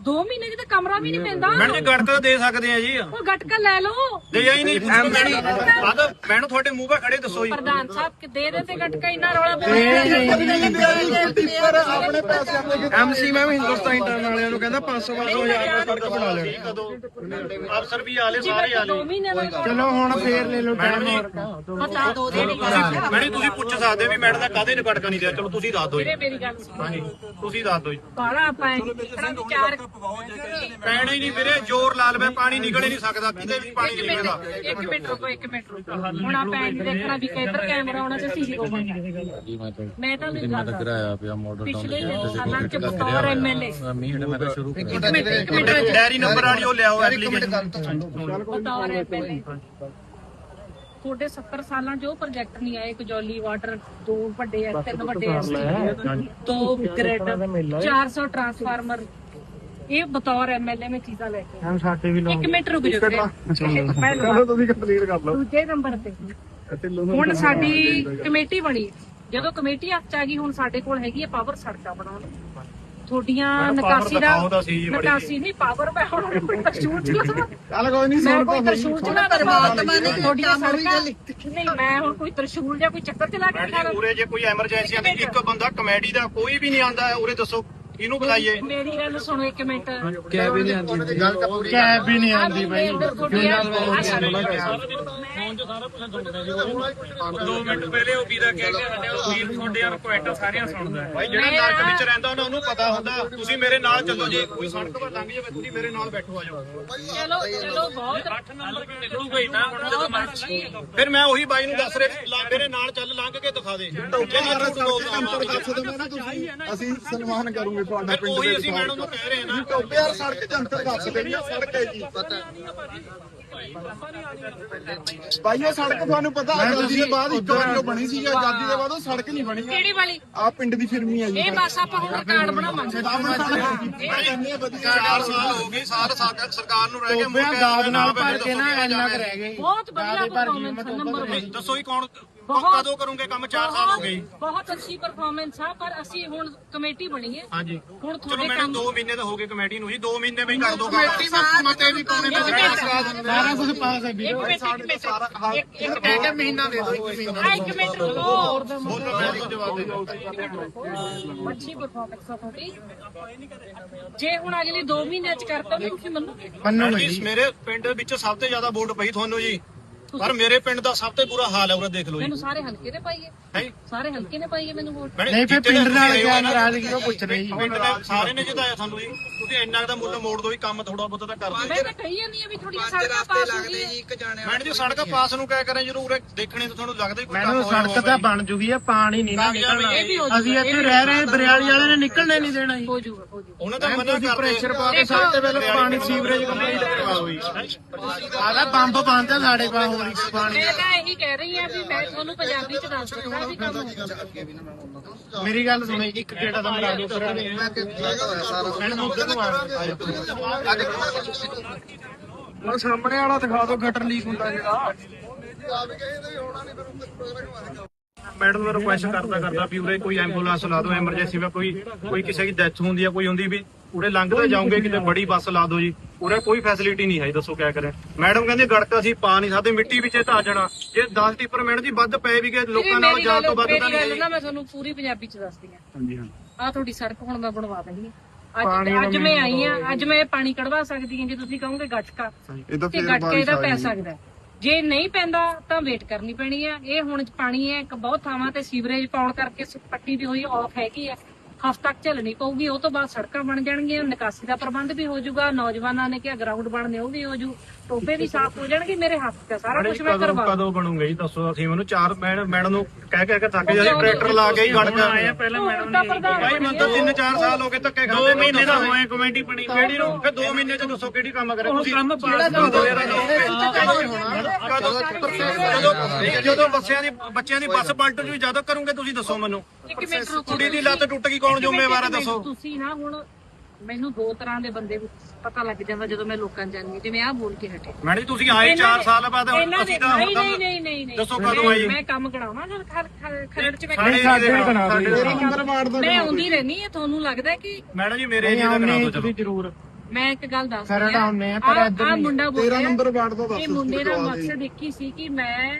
Speaker 2: 2 ਮਹੀਨੇ 'ਚ ਤਾਂ ਕਮਰਾ ਵੀ ਨਹੀਂ ਪੈਂਦਾ।
Speaker 1: ਮੈਡਮ ਜੀ ਗੜਕਾ ਦੇ ਸਕਦੇ ਆ ਜੀ।
Speaker 2: ਉਹ ਗਟਕਾ ਲੈ ਲਓ।
Speaker 1: ਦੇ ਹੀ ਨਹੀਂ। ਬਾਦ ਮੈਨੂੰ ਤੁਹਾਡੇ ਮੂੰਹ 'ਤੇ ਖੜੇ ਦੱਸੋ ਜੀ।
Speaker 2: ਪ੍ਰਧਾਨ ਸਾਹਿਬ ਕਿ ਦੇ ਦੇ ਤੇ ਗਟਕਾ ਇੰਨਾ ਰੌਲਾ
Speaker 3: ਆਪਣੇ ਪੈਸੇ ਆਪਣੇ
Speaker 4: ਐਮਸੀ ਮੈਂ ਵੀ ਹਿੰਦੁਸਤਾਨ ਇੰਟਰਨ ਵਾਲਿਆਂ ਨੂੰ ਕਹਿੰਦਾ 500 500 ਹਜ਼ਾਰ ਰੁਪਏ ਸੜਕ ਬਣਾ ਲੈਣੀ।
Speaker 1: ਕਦੋਂ ਅਫਸਰ ਵੀ ਆਲੇ ਸਾਰੇ ਆਲੇ।
Speaker 2: 2 ਮਹੀਨੇ ਦਾ
Speaker 4: ਚਲੋ ਹੁਣ ਫੇਰ ਲੈ ਲਓ
Speaker 1: ਮੈਡਮ
Speaker 4: ਟਾਈਮ
Speaker 1: ਜੀ
Speaker 2: ਪਤਾ ਦੋ ਦੇ
Speaker 1: ਮੈਡਮ ਤੁਸੀਂ ਪੁੱਛ ਸਕਦੇ ਵੀ ਮੈਡਮ ਦਾ ਕਾਹਦੇ ਨੇ ਗੜਕਾ ਨਹੀਂ ਦਿਆ ਚਲੋ ਤੁਸੀਂ ਦੱਸ ਦਿਓ ਜੀ।
Speaker 2: ਵੀਰੇ ਮੇਰੀ ਗੱਲ ਸੁਣ।
Speaker 1: ਹਾਂਜੀ ਤੁਸੀਂ ਦੱਸ ਦਿਓ ਜੀ।
Speaker 2: ਬਾਲਾ ਆਪਾਂ
Speaker 1: ਪੈਣਾ ਹੀ ਨਹੀਂ ਵੀਰੇ ਜ਼ੋਰ ਲਾ ਲਵੇ ਪਾਣੀ ਨਿਕਲ ਹੀ ਨਹੀਂ ਸਕਦਾ ਕਿਤੇ ਵੀ ਪਾਣੀ ਨਹੀਂ ਨਿਕਲਦਾ।
Speaker 2: ਇੱਕ ਮਿੰਟ ਰੁਕੋ ਇੱਕ ਮਿੰਟ ਰੁਕੋ। ਹੁਣ ਆਪਾਂ ਇਹ ਨੀ ਦੇਖਣਾ ਵੀ ਕਿੱਧਰ ਕੈਮਰਾ ਆਉਣਾ ਤੇ ਸੀਸੀ ਹੋਵਾਂਗੇ ਮੈਂ ਤਾਂ ਨਹੀਂ ਗੱਲ
Speaker 5: ਕਰਾਇਆ ਪਿਆ ਮਾਡਲ
Speaker 2: ਪਿਛਲੇ ਸਾਲਾਂ ਚ ਬਤੌਰ ਐਮਐਲਏ
Speaker 5: ਮਹੀਨੇ ਮੈਂ ਤਾਂ ਸ਼ੁਰੂ
Speaker 2: ਇੱਕ ਮਿੰਟ ਇੱਕ ਮਿੰਟ
Speaker 1: ਡੈਰੀ ਨੰਬਰ ਵਾਲੀ ਉਹ ਲਿਆਓ ਐਪਲੀਕੇਸ਼ਨ
Speaker 2: ਬਤੌਰ ਐਮਐਲਏ ਤੁਹਾਡੇ 70 ਸਾਲਾਂ ਉਹ ਪ੍ਰੋਜੈਕਟ ਨਹੀਂ ਆਏ ਕਜੌਲੀ ਵਾਟਰ ਦੋ ਵੱਡੇ ਐ ਤਿੰਨ ਵੱਡੇ ਐ ਦੋ ਗ੍ਰਿਡ 400 ਟਰਾਂਸਫਾਰਮਰ ਇਹ ਬਤੌਰ ਐਮਐਲਏ ਮੈਂ ਚੀਜ਼ਾਂ ਲੈ ਕੇ।
Speaker 4: ਹਮ ਸਾਡੇ ਵੀ
Speaker 2: ਇੱਕ ਮਿੰਟ ਰੁਕ ਜਾਓ ਵੀਰੇ।
Speaker 3: ਚਲੋ ਤੁਸੀਂ ਕੰਪਲੀਟ ਕਰ ਲਓ।
Speaker 2: ਦੂਜੇ ਨੰਬਰ ਤੇ। ਹੁਣ ਸਾਡੀ ਕਮੇਟੀ ਬਣੀ। ਜਦੋਂ ਕਮੇਟੀ ਹੱਥ 'ਚ ਆ ਗਈ ਹੁਣ ਸਾਡੇ ਕੋਲ ਹੈਗੀ ਹੈ ਪਾਵਰ ਸੜਕਾਂ ਬਣਾਉਣ। ਨੂੰ। ਤੁਹਾਡੀਆਂ
Speaker 1: ਮੈਡਮ,
Speaker 2: ਨਿਕਾਸੀ ਦਾ ਨਿਕਾਸੀ ਨਹੀਂ ਪਾਵਰ ਮੈਂ ਹੁਣ ਕੋਈ ਤਰਸ਼ੂਲ ਚਲਾਵਾਂ
Speaker 3: ਚੱਲ ਕੋਈ ਨਹੀਂ
Speaker 2: ਮੈਂ
Speaker 3: ਸੁਣ
Speaker 2: ਕੋਈ ਤਰਸ਼ੂਲ ਚਲਾ ਪਰਮਾਤਮਾ ਨੇ ਤੁਹਾਡੀਆਂ ਸੜਕਾਂ ਨਹੀਂ ਮੈਂ ਹੁਣ ਕੋਈ ਤਰਸ਼ੂਲ ਜਾਂ ਕੋਈ ਚੱਕਰ ਚਲਾ ਕੇ
Speaker 1: ਮੈਡਮ ਜੀ ਉਰੇ ਜੇ ਕੋਈ ਐਮਰਜੈਂਸੀ ਆਂਦੀ ਇੱਕ ਬੰਦਾ ਕਮੇਡੀ ਦਾ ਕੋਈ ਵੀ ਨਹੀਂ ਆਂਦਾ ਉਰੇ ਦੱਸੋ। ਇਹਨੂੰ ਬੁਲਾਈਏ।
Speaker 2: ਮੇਰੀ ਗੱਲ ਸੁਣੋ ਇੱਕ ਮਿੰਟ।
Speaker 5: ਕੈਬ ਹੀ ਨਹੀਂ ਆਉਂਦੀ
Speaker 4: ਕੈਬ ਵੀ ਨਹੀਂ ਆਉਂਦੀ ਬਾਈ।
Speaker 1: ਦੋ ਮਿੰਟ ਪਹਿਲੇ ਉਹ ਵੀਰਾ ਕਹਿ ਕੇ ਹਟਿਆ ਉਹ ਵੀਰ ਤੁਹਾਡੇ ਯਾਰ ਕੁਐਟਾ ਸਾਰਿਆਂ ਸੁਣਦਾ ਭਾਈ ਜਿਹੜਾ ਨਰਕ ਵਿੱਚ ਰਹਿੰਦਾ ਉਹਨਾਂ ਨੂੰ ਪਤਾ ਹੁੰਦਾ ਤੁਸੀਂ ਮੇਰੇ ਨਾਲ ਚੱਲੋ ਜੇ ਕੋਈ ਸੜਕ 'ਤੇ ਲੰਘ ਜਾਵੇ ਤੁਸੀਂ ਮੇਰੇ ਨਾਲ ਬੈਠੋ ਆ ਜਾਓ।
Speaker 2: ਚਲੋ ਚਲੋ ਬਹੁਤ 8 ਨੰਬਰ ਨਿਕਲੂਗਾ ਹੀ ਨਾ ਹੁਣ ਜਦੋਂ ਮਰਜ਼ੀ
Speaker 1: ਫਿਰ ਮੈਂ ਉਹੀ ਬਾਈ ਨੂੰ ਦੱਸ ਰਿਹਾ ਮੇਰੇ ਨਾਲ ਚੱਲ ਲੰਘ ਕੇ ਦਿਖਾ ਦੇ। ਜੇ ਮੈਂ ਝੂਠ ਬੋਲਦਾ
Speaker 3: ਨੰਬਰ ਦੱਸ ਦਿਓ ਨਾ ਤੁਸੀਂ ਅਸੀਂ ਸਨਮਾਨ ਕਰੂਗੇ। ਤੁਹਾਡਾ
Speaker 1: ਫਿਰ
Speaker 3: ਪਿੰਡ
Speaker 1: ਉਹੀ
Speaker 3: ਦੇ
Speaker 1: ਅਸੀਂ ਮੈਡਮ ਨੂੰ ਕਹਿ ਰਹੇ ਹਾਂ ਨਾ।
Speaker 3: ਟੋਬੇ ਯਾਰ ਸੜਕ ਚ ਅੰਤਰ ਦੱਸ ਦੇਣੀ ਆ, ਸੜਕ ਹੈ ਜੀ। ਭਾਈ ਉਹ ਸੜਕ ਤੁਹਾਨੂੰ ਪਤਾ ਆਜ਼ਾਦੀ ਦੇ ਬਾਅਦ ਇੱਕ ਵਾਰ ਜੋ ਬਣੀ ਸੀ ਆਜ਼ਾਦੀ ਦੇ ਬਾਅਦ ਉਹ ਸੜਕ ਨਹੀਂ ਬਣੀ
Speaker 2: ਕਿਹੜੀ ਵਾਲੀ?
Speaker 3: ਆ ਪਿੰਡ ਦੀ ਫਿਰਮੀ ਆ ਜੀ।
Speaker 2: ਇਹ ਬਸ ਆਪਾਂ ਹੁਣ ਕਾਰਡ ਬਣਾਵਾਂਗੇ।
Speaker 1: ਚਾਰ ਸਾਲ ਹੋ ਗਏ ਸਾਲ ਸਾਕ- ਸਰਕਾਰ ਨੂੰ ਰਹਿ ਗਏ
Speaker 4: ਟੋਬਿਆਂ ਦਾਦ ਨਾਲ ਭਰ ਕੇ ਨਾ ਇੰਨਾ ਕੁ ਰਹਿ ਗਏ।
Speaker 2: ਬਹੁਤ ਵਧੀਆ ਪਰਫਾਰਮੈਂਸ ਨੰਬਰ 1
Speaker 1: ਦੱਸੋ ਹੀ ਕੌਣ ਉਹ ਕਦੋਂ ਕਰੋਗੇ ਕੰਮ? 4 ਸਾਲ ਹੋ ਗਏ।
Speaker 2: ਬਹੁਤ ਅੱਛੀ ਪਰਫਾਰਮੈਂਸ ਆ ਪਰ ਅਸੀਂ ਹੁਣ ਕਮੇਟੀ ਬਣੀ ਹੈ।
Speaker 1: ਹਾਂਜੀ।
Speaker 2: ਹੁਣ
Speaker 1: ਚਲੋ
Speaker 2: ਤੁਹਾਡੇ
Speaker 1: ਮੈਡਮ
Speaker 2: ਕੰਮ
Speaker 1: 2 ਮਹੀਨੇ ਤਾਂ ਹੋ ਗਏ ਕਮੇਟੀ ਨੂੰ ਜੀ 2 ਮਹੀਨੇ ਵਿੱਚ ਕਰ ਦੋ
Speaker 4: ਕਮੇਟੀ ਵਿੱਚ ਮਤੇ ਵੀ ਪਾਉਣੇ ਪੈਂਦੇ ਸਾਰਾ ਕੁਝ ਪਾਸ ਹੈ
Speaker 2: ਇੱਕ ਮਿੰਟ। ਇੱਕ ਮਿੰਟ ਇੱਕ ਇੱਕ
Speaker 4: ਕਹਿ ਕੇ ਮਹੀਨਾ ਦੇ ਦਿਓ ਇੱਕ ਮਹੀਨਾ।
Speaker 2: ਆ, ਇੱਕ ਮਿੰਟ ਰੁਕੋ
Speaker 1: ਜਵਾਬ ਦੇ ਦਿਓ
Speaker 2: ਅੱਛੀ ਪਰਫਾਰਮੈਂਸ ਆ ਤੁਹਾਡੀ। ਜੇ ਹੁਣ ਅਗਲੇ 2 ਮਹੀਨਿਆਂ ਚ ਕਰਤਾ ਤਾਂ ਤੁਸੀਂ ਮੰਨੋਗੇ?
Speaker 1: ਮੈਡਮ ਜੀ। ਮੇਰੇ ਪਿੰਡ ਵਿੱਚ ਸਭ ਤੋਂ ਜ਼ਿਆਦਾ ਵੋਟ ਪਈ ਤੁਹਾਨੂੰ ਜੀ। ਪਰ ਮੇਰੇ ਪਿੰਡ ਦਾ ਸਭ ਤੋਂ ਬੁਰਾ ਹਾਲ ਹੈ ਉਰੇ ਦੇਖ ਲਓ ਜੀ।
Speaker 2: ਮੈਨੂੰ ਸਾਰੇ ਹਲਕੇ ਨੇ ਪਾਈਏ?
Speaker 1: ਹੈ?
Speaker 2: ਸਾਰੇ ਹਲਕੇ ਨੇ ਪਾਈਏ ਮੈਨੂੰ ਵੋਟ?
Speaker 1: ਮੈਡਮ,
Speaker 4: ਨਹੀਂ ਫਿਰ
Speaker 1: ਜਿੱਤੇ
Speaker 4: ਪਿੰਡ ਨਾਲ
Speaker 1: ਤੁਸੀਂ
Speaker 4: ਕਿਆ
Speaker 1: ਰਹੇ ਹੋ ਨਾ,
Speaker 4: ਨਾਰਾਜ਼ਗੀ ਉਹ ਪੁੱਛ ਰਹੀ
Speaker 1: ਪਿੰਡ ਦੇ ਸਾਰੇ ਨੇ ਜਿਤਾਇਆ ਸਾਨੂੰ ਜੀ। ਤੁਸੀਂ ਇੰਨਾ ਦਾ ਮੁੱਲ ਮੋੜ ਦੋ ਵੀ ਕੰਮ ਥੋੜਾ ਬਹੁਤਾ ਤਾਂ ਕਰ ਦਿਓ
Speaker 2: ਮੈਂ ਤਾਂ ਕਹੀ ਜਾਂਦੀ ਆ ਵੀ ਥੋੜੀਆਂ ਸੜਕਾਂ ਪਾਸ ਹੋ ਗਈਆਂ
Speaker 1: ਮੈਡਮ ਜੀ ਸੜਕ ਪਾਸ ਨੂੰ ਕਹਿ ਕਰੇ ਜਦੋਂ ਉਰੇ ਦੇਖਣੇ ਤਾਂ ਤੁਹਾਨੂੰ ਲੱਗਦਾ ਹੀ ਕੋਈ ਕੰਮ
Speaker 4: ਮੈਨੂੰ
Speaker 1: ਹੋਇਆ
Speaker 4: ਸੜਕ ਤਾਂ ਬਣ ਜੂਗੀ ਆ ਪਾਣੀ ਨਹੀਂ ਨਾ ਨਿਕਲਣਾ।
Speaker 2: ਇਹ ਵੀ ਹੋ ਜੂਗਾ,
Speaker 4: ਅਸੀਂ ਇੱਥੇ ਰਹਿ ਰਹੇ ਬਰਿਆਲੀ ਵਾਲੇ ਨੇ ਨਿਕਲਣੇ ਨਹੀਂ ਦੇਣਾ ਜੀ।
Speaker 2: ਹੋ ਜਾਊਗਾ ਹੋ ਜਾਊਗਾ
Speaker 1: ਉਹਨਾਂ ਦਾ ਮਨਾ ਕਰਦੇ
Speaker 4: ਪ੍ਰੈਸ਼ਰ ਪਾ ਕੇ ਸਭ ਤੋਂ ਪਹਿਲਾਂ ਪਾਣੀ ਸੀਵਰੇਜ ਕੰਪਲੀਟ ਕਰਵਾਓ ਜੀ। ਆਦਾ ਬੰਬ ਬੰਦ ਸਾਡੇ ਪਾ ਇੱਕ ਪਾਣੀ
Speaker 2: ਮੈਂ ਤਾਂ ਇਹੀ ਕਹਿ ਰਹੀ ਆ ਵੀ ਮੈਂ ਤੁਹਾਨੂੰ ਪੰਜਾਬੀ ਚ ਦੱਸ ਦਿੱਤਾ ਵੀ ਕੰਮ ਹੋਊਗਾ।
Speaker 4: ਮੇਰੀ ਗੱਲ ਸੁਣੋ ਇੱਕ ਕਿਹੜਾ ਦਾ ਮਰਾ ਦਿਓ ਫਿਰ ਮੈਡਮ ਉੱਧਰ ਨੂੰ ਆ ਉਹ ਸਾਹਮਣੇ ਵਾਲਾ ਦਿਖਾ ਦਿਓ ਗਟਰ ਲੀਕ ਹੁੰਦਾ ਜਿਹੜਾ।
Speaker 1: ਮੈਡਮ ਨੂੰ ਰਿਕੁਐਸਟ ਕਰਦਾ ਕਰਦਾ ਵੀ ਉਰੇ ਕੋਈ ਐਂਬੂਲੈਂਸ ਲਾ ਦਿਓ ਐਮਰਜੈਂਸੀ ਵਿੱਚ ਕੋਈ ਕੋਈ ਕਿਸੇ ਦੀ ਡੈਥ ਹੁੰਦੀ ਆ ਕੋਈ ਹੁੰਦੀ ਵੀ ਉਰੇ ਲੰਘਦੇ ਜਾਓਗੇ ਕਿਤੇ ਬੜੀ ਬੱਸ ਲਾ ਦਿਓ ਜੀ। ਉਰੇ ਕੋਈ ਫੈਸਿਲਿਟੀ ਨਹੀਂ ਹੈ ਜੀ, ਦੱਸੋ ਕਿਆ ਕਰੇ। ਮੈਡਮ ਕਹਿੰਦੇ ਗੜਕਾ ਅਸੀਂ ਪਾ ਨਹੀਂ ਸਕਦੇ ਮਿੱਟੀ ਵਿੱਚ ਇਹ ਤਾਂ ਆ ਜਾਣਾ। ਜੇ 10 ਟਿੱਪਰ ਮੈਡਮ ਜੀ ਵੱਧ ਪਏ ਵੀ ਗਏ ਲੋਕਾਂ ਨਾਲ ਜਾਣ ਤੋਂ ਵੱਧ ਤਾਂ ਨਹੀਂ
Speaker 2: ਗੱਲ
Speaker 1: ਹੈ
Speaker 2: ਨਾ ਮੈਂ ਤੁਹਾਨੂੰ ਪੂਰੀ ਪੰਜਾਬੀ ਚ ਦੱਸਦੀ ਆ
Speaker 1: ਹਾਂਜੀ ਹਾਂ
Speaker 2: ਆ ਤੁਹਾਡੀ ਸੜਕ ਹੁਣ ਮੈਂ ਬਣਵਾ ਆ ਅੱਜ ਅੱਜ ਮੈਂ ਆਈ ਆ ਅੱਜ ਮੈਂ ਪਾਣੀ ਕਢਵਾ ਸਕਦੀ ਹਾਂ ਜੇ ਤੁਸੀਂ ਕਹੋਗੇ ਗੱਟਕਾ
Speaker 3: ਇਹ ਤਾਂ ਫੇਰ
Speaker 2: ਗੱਟਕੇ ਦਾ ਪੈ ਸਕਦਾ। ਜੇ ਨਹੀਂ ਪੈਂਦਾ ਤਾਂ ਵੇਟ ਕਰਨੀ ਪੈਣੀ ਆ ਇਹ ਹੁਣ ਪਾਣੀ ਹੈ ਇੱਕ ਬਹੁਤ ਥਾਵਾਂ ਤੇ ਸੀਵਰੇਜ ਪਾਉਣ ਕਰਕੇ ਪੱਟੀ ਵੀ ਹੋਈ ਆਫ ਹੈਗੀ ਆ। ਹਫ਼ਤਾ ਤੱਕ ਝੱਲਣੀ ਪਊਗੀ, ਉਹ ਤੋਂ ਬਾਅਦ ਸੜਕਾਂ ਬਣ ਜਾਣਗੀਆਂ, ਨਿਕਾਸੀ ਦਾ ਪ੍ਰਬੰਧ ਵੀ ਹੋ ਜਾਊਗਾ, ਨੌਜਵਾਨਾਂ ਨੇ ਕਿਹਾ ਗਰਾਊਂਡ ਬਣਨੇ ਉਹ ਵੀ ਹੋ ਜੂ ਟੋਪੇ ਵੀ ਸਾਫ਼ ਹੋ ਜਾਣਗੇ ਮੇਰੇ ਹੱਥ ਤੇ ਸਾਰਾ ਕੁਝ ਮੈਂ ਕਰਵਾ
Speaker 1: ਕਦੋਂ ਬਣੂਗੇ ਜੀ ਦੱਸੋ ਅਸੀਂ ਮੈਨੂੰ ਚਾਰ ਮੈਡਮ ਮੈਡਮ ਨੂੰ ਕਹਿ ਕਹਿ ਕੇ ਥੱਕ ਜਾਂਦੇ ਟਰੈਕਟਰ ਲਾ ਕੇ ਹੀ ਗੜਕਾ
Speaker 2: ਪਹਿਲਾਂ ਮੈਡਮ ਨੇ
Speaker 1: ਭਾਈ ਮੈਨੂੰ ਤਾਂ 3-4 ਸਾਲ ਹੋ ਗਏ ਧੱਕੇ ਖਾਂਦੇ 2 ਮਹੀਨੇ ਦਾ ਹੋਏ
Speaker 4: ਕਮੇਟੀ ਬਣੀ
Speaker 1: ਕਿਹੜੀ ਨੂੰ ਫਿਰ 2 ਮਹੀਨੇ ਚ ਦੱਸੋ ਕਿਹੜੀ ਕੰਮ ਕਰੇ ਤੁਸੀਂ ਕੰਮ ਜਦੋਂ ਜਦੋਂ ਬੱਸਿਆਂ ਦੀ ਬੱਚਿਆਂ ਦੀ ਬੱਸ ਪਲਟ ਜੂ ਜਦੋਂ ਕਰੋਗੇ ਤੁਸੀਂ ਦੱਸੋ ਮੈਨੂੰ ਕੁੜੀ ਦੀ ਲੱਤ ਟੁੱਟ ਗਈ ਕੌਣ ਜ਼ਿੰਮੇਵਾਰ ਹੈ ਦੱਸੋ
Speaker 2: ਤੁਸੀਂ ਨਾ ਹੁਣ ਮੈਨੂੰ ਦੋ ਤਰ੍ਹਾਂ ਦੇ ਬੰਦੇ ਪਤਾ ਲੱਗ ਜਾਂਦਾ ਜਦੋਂ ਮੈਂ ਲੋਕਾਂ ਹਾਂ, ਜਿਵੇਂ ਆਹ ਬੋਲ ਕੇ ਹਟੇ।
Speaker 1: ਮੈਡਮ ਜੀ ਤੁਸੀਂ ਆਏ 4 ਸਾਲ ਬਾਅਦ ਅਸੀਂ ਤਾਂ
Speaker 2: ਨਹੀਂ ਨਹੀਂ ਨਹੀਂ ਨਹੀਂ ਨਹੀਂ।
Speaker 1: ਦੱਸੋ ਕਦੋਂ ਆਈ?
Speaker 2: ਮੈਂ ਕੰਮ ਕਰਾਉਣਾ ਜਦ ਖਰ- ਖਰ- ਖਰੜ 'ਚ
Speaker 3: ਦਾ
Speaker 2: ਮੈਂ ਆਉਂਦੀ ਰਹਿਣੀ ਹੈ ਤੁਹਾਨੂੰ ਲੱਗਦਾ ਕਿ
Speaker 1: ਮੈਡਮ ਜੀ ਮੇਰੇ ਏਰੀਆ ਦਾ ਕਰਾ ਦਿਓ ਚਲੋ।
Speaker 4: ਤੁਸੀਂ ਜ਼ਰੂਰ।
Speaker 2: ਮੈਂ ਇੱਕ ਗੱਲ ਦੱਸ
Speaker 4: ਖਰੜ ਆਉਂਦੇ ਆ, ਪਰ ਇੱਧਰ
Speaker 2: ਆ
Speaker 4: ਨਹੀਂ।
Speaker 2: ਮੁੰਡਾ ਬੋਲ
Speaker 3: 13
Speaker 2: ਰਿਹਾ
Speaker 3: ਨੰਬਰ ਵਾਰਡ ਦਾ ਦੱਸ
Speaker 2: ਇਹ ਮੁੰਡੇ ਦਾ ਮਕਸਦ ਇੱਕ ਹੀ ਸੀ ਕਿ ਮੈਂ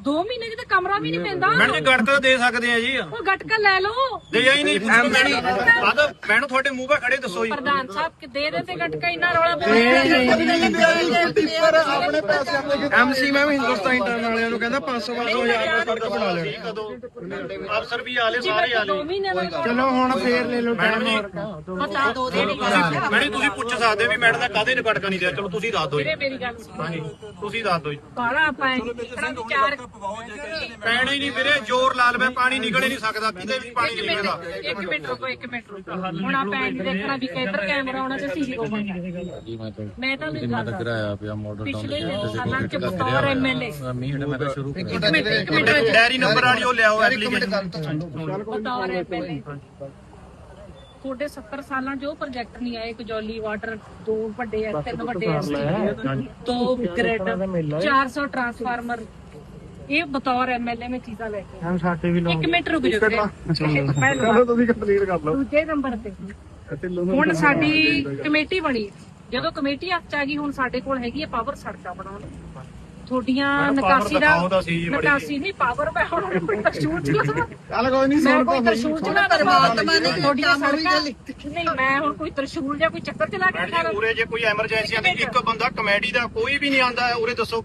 Speaker 2: 2 ਮਹੀਨੇ 'ਚ ਤਾਂ ਕਮਰਾ ਵੀ ਨਹੀਂ ਪੈਂਦਾ
Speaker 1: ਮੈਡਮ ਜੀ ਗੜਕਾ ਤਾਂ ਦੇ ਸਕਦੇ ਆ ਜੀ
Speaker 2: ਉਹ ਗਟਕਾ ਲੈ ਲਓ
Speaker 1: ਦੇ ਹੀ ਨਹੀਂ ਬਾਦ ਮੈਨੂੰ ਤੁਹਾਡੇ ਮੂੰਹ 'ਤੇ ਖੜੇ ਦੱਸੋ ਜੀ
Speaker 2: ਪ੍ਰਧਾਨ ਸਾਹਿਬ ਕਿ ਦੇ ਦੇ ਤੇ ਗਟਕਾ ਇੰਨਾ ਰੌਲਾ
Speaker 3: ਟਿੱਪਰ ਆਪਣੇ ਪੈਸੇ ਆਪਣੇ
Speaker 4: ਐਮਸੀ ਮੈਂ ਵੀ ਹਿੰਦੁਸਤਾਨ ਇੰਟਰਨ ਵਾਲਿਆਂ ਨੂੰ ਕਹਿੰਦਾ 500 500 ਹਜ਼ਾਰ ਦਾ ਸੜਕ ਬਣਾ ਲੈਣੀ
Speaker 1: ਕਦੋਂ ਅਫਸਰ ਵੀ ਆਲੇ ਸਾਰੇ ਆਲੇ
Speaker 2: 2 ਮਹੀਨੇ ਦਾ
Speaker 4: ਚਲੋ ਹੁਣ ਫੇਰ ਲੈ ਲਓ
Speaker 2: ਪਤਾ ਦੋ ਦੇ
Speaker 1: ਮੈਡਮ ਤੁਸੀਂ ਪੁੱਛ ਸਕਦੇ ਵੀ ਮੈਡਮ ਦਾ ਕਾਹਦੇ ਨੇ ਗੜਕਾ ਨਹੀਂ ਦਿਆ ਚਲੋ ਤੁਸੀਂ ਦੱਸ ਦਿਓ ਜੀ
Speaker 2: ਮੇਰੀ ਗੱਲ ਸੁਣੋ
Speaker 1: ਹਾਂਜੀ ਤੁਸੀਂ ਦੱਸ ਦਿਓ ਜੀ
Speaker 2: ਬਾਲਾ ਆਪਾਂ ਕਿਹੜਾ ਵਿਚਾਰ
Speaker 1: ਪੈਣਾ ਹੀ ਨਹੀਂ ਵੀਰੇ ਜ਼ੋਰ ਲਾ ਲਵੇ ਪਾਣੀ ਨਿਕਲ ਹੀ ਨਹੀਂ ਸਕਦਾ ਕਿਤੇ ਵੀ ਪਾਣੀ ਨਹੀਂ ਨਿਕਲਦਾ।
Speaker 2: ਇੱਕ ਮਿੰਟ ਰੁਕੋ ਇੱਕ ਮਿੰਟ ਰੁਕੋ। ਹੁਣ ਆਪਾਂ ਇਹ ਨੀ ਦੇਖਣਾ ਵੀ ਕਿੱਧਰ ਕੈਮਰਾ ਆਉਣਾ ਤੇ ਸੀਸੀ ਹੋਊਗਾ
Speaker 5: ਜੀ ਮੈਂ ਤਾਂ
Speaker 2: ਮੈਂ ਤਾਂ ਨਹੀਂ ਗੱਲ
Speaker 5: ਕਿਰਾਇਆ ਪਿਆ ਮਾਡਲ ਟਾਊਨ
Speaker 2: ਪਿਛਲੇ
Speaker 5: ਦੇ
Speaker 2: ਸਾਲਾਂ ਚ ਬਤੌਰ ਐਮਐਲਏ
Speaker 5: ਮੀਂਹ ਮੈਂ ਤਾਂ ਸ਼ੁਰੂ ਕਰ
Speaker 2: ਇੱਕ ਮਿੰਟ ਇੱਕ ਮਿੰਟ
Speaker 1: ਡੈਰੀ ਨੰਬਰ ਵਾਲੀ ਉਹ ਲਿਆਓ ਐਪਲੀਕੇਸ਼ਨ
Speaker 2: ਬਤੌਰ ਐਮਐਲਏ ਤੁਹਾਡੇ 70 ਸਾਲਾਂ ਉਹ ਪ੍ਰੋਜੈਕਟ ਨਹੀਂ ਆਏ ਕਜੌਲੀ ਵਾਟਰ ਦੋ ਵੱਡੇ ਐ ਤਿੰਨ ਵੱਡੇ ਐ ਦੋ ਗ੍ਰਿਡ 400 ਟਰਾਂਸਫਾਰਮਰ ਇਹ ਬਤੌਰ ਐਮਐਲਏ ਮੈਂ ਚੀਜ਼ਾਂ ਲੈ ਕੇ।
Speaker 4: ਹਮ ਸਾਡੇ ਵੀ
Speaker 2: ਇੱਕ ਮਿੰਟ ਰੁਕ ਜਾਓ। ਪਹਿਲਾਂ
Speaker 3: ਚਲੋ ਤੁਸੀਂ ਕੰਪਲੀਟ ਕਰ ਲਓ।
Speaker 2: ਦੂਜੇ ਨੰਬਰ ਤੇ। ਹੁਣ ਸਾਡੀ ਕਮੇਟੀ ਬਣੀ। ਹੈ। ਜਦੋਂ ਕਮੇਟੀ ਹੱਥ ਚ ਆ ਗਈ ਹੁਣ ਸਾਡੇ ਕੋਲ ਹੈਗੀ ਹੈ ਪਾਵਰ ਸੜਕਾਂ ਬਣਾਉਣ। ਤੁਹਾਡੀਆਂ
Speaker 1: ਮੈਡਮ,
Speaker 2: ਨਿਕਾਸੀ ਦਾ ਨਿਕਾਸੀ ਨਹੀਂ ਪਾਵਰ ਮੈਂ ਹੁਣ ਤਰਸ਼ੂਲ ਚਲਾ
Speaker 3: ਚੱਲ ਕੋਈ ਨਹੀਂ
Speaker 2: ਮੈਂ
Speaker 3: ਸੁਣ
Speaker 2: ਕੋਈ
Speaker 3: ਤਾਂ
Speaker 2: ਤਰਸ਼ੂਲ ਚਲਾ ਪਰਮਾਤਮਾ ਨੇ ਤੁਹਾਡੀਆਂ ਸੜਕਾਂ ਨਹੀਂ ਮੈਂ ਹੁਣ ਕੋਈ ਤਰਸ਼ੂਲ ਜਾਂ ਕੋਈ ਚੱਕਰ ਚਲਾ ਕੇ
Speaker 1: ਮੈਡਮ
Speaker 2: ਖਾ
Speaker 1: ਜੀ ਉਰੇ ਜੇ ਕੋਈ ਐਮਰਜੈਂਸੀ ਆਂਦੀ ਇੱਕ ਬੰਦਾ ਕਮੇਡੀ ਦਾ ਕੋਈ ਵੀ ਨਹੀਂ ਆਂਦਾ ਉਰੇ ਦੱਸੋ।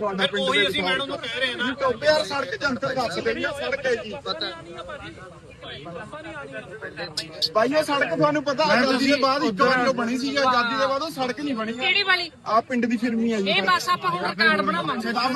Speaker 3: ਤੁਹਾਡਾ ਪਿੰਡ
Speaker 1: ਉਹੀ
Speaker 3: ਦੇ
Speaker 1: ਅਸੀਂ ਮੈਡਮ ਨੂੰ ਕਹਿ ਰਹੇ ਹਾਂ ਨਾ।
Speaker 3: ਟੋਪੇ ਯਾਰ ਸੜਕ ਚ ਅੰਤਰ ਦੱਸ ਦੇਣੀ ਸੜਕ ਹੈ ਜੀ। ਭਾਈ ਉਹ ਸੜਕ ਤੁਹਾਨੂੰ ਪਤਾ ਆਜ਼ਾਦੀ ਦੇ ਬਾਅਦ ਇੱਕ ਵਾਰ ਜੋ ਬਣੀ ਸੀ ਆਜ਼ਾਦੀ ਦੇ ਬਾਅਦ ਉਹ ਸੜਕ ਨਹੀਂ ਬਣੀ
Speaker 2: ਕਿਹੜੀ ਵਾਲੀ?
Speaker 3: ਆ ਪਿੰਡ ਦੀ ਫਿਰਮੀ ਆ ਜੀ।
Speaker 2: ਇਹ ਬਸ ਆਪਾਂ ਹੁਣ ਕਾਰਡ ਬਣਾਵਾਂਗੇ।
Speaker 1: ਚਾਰ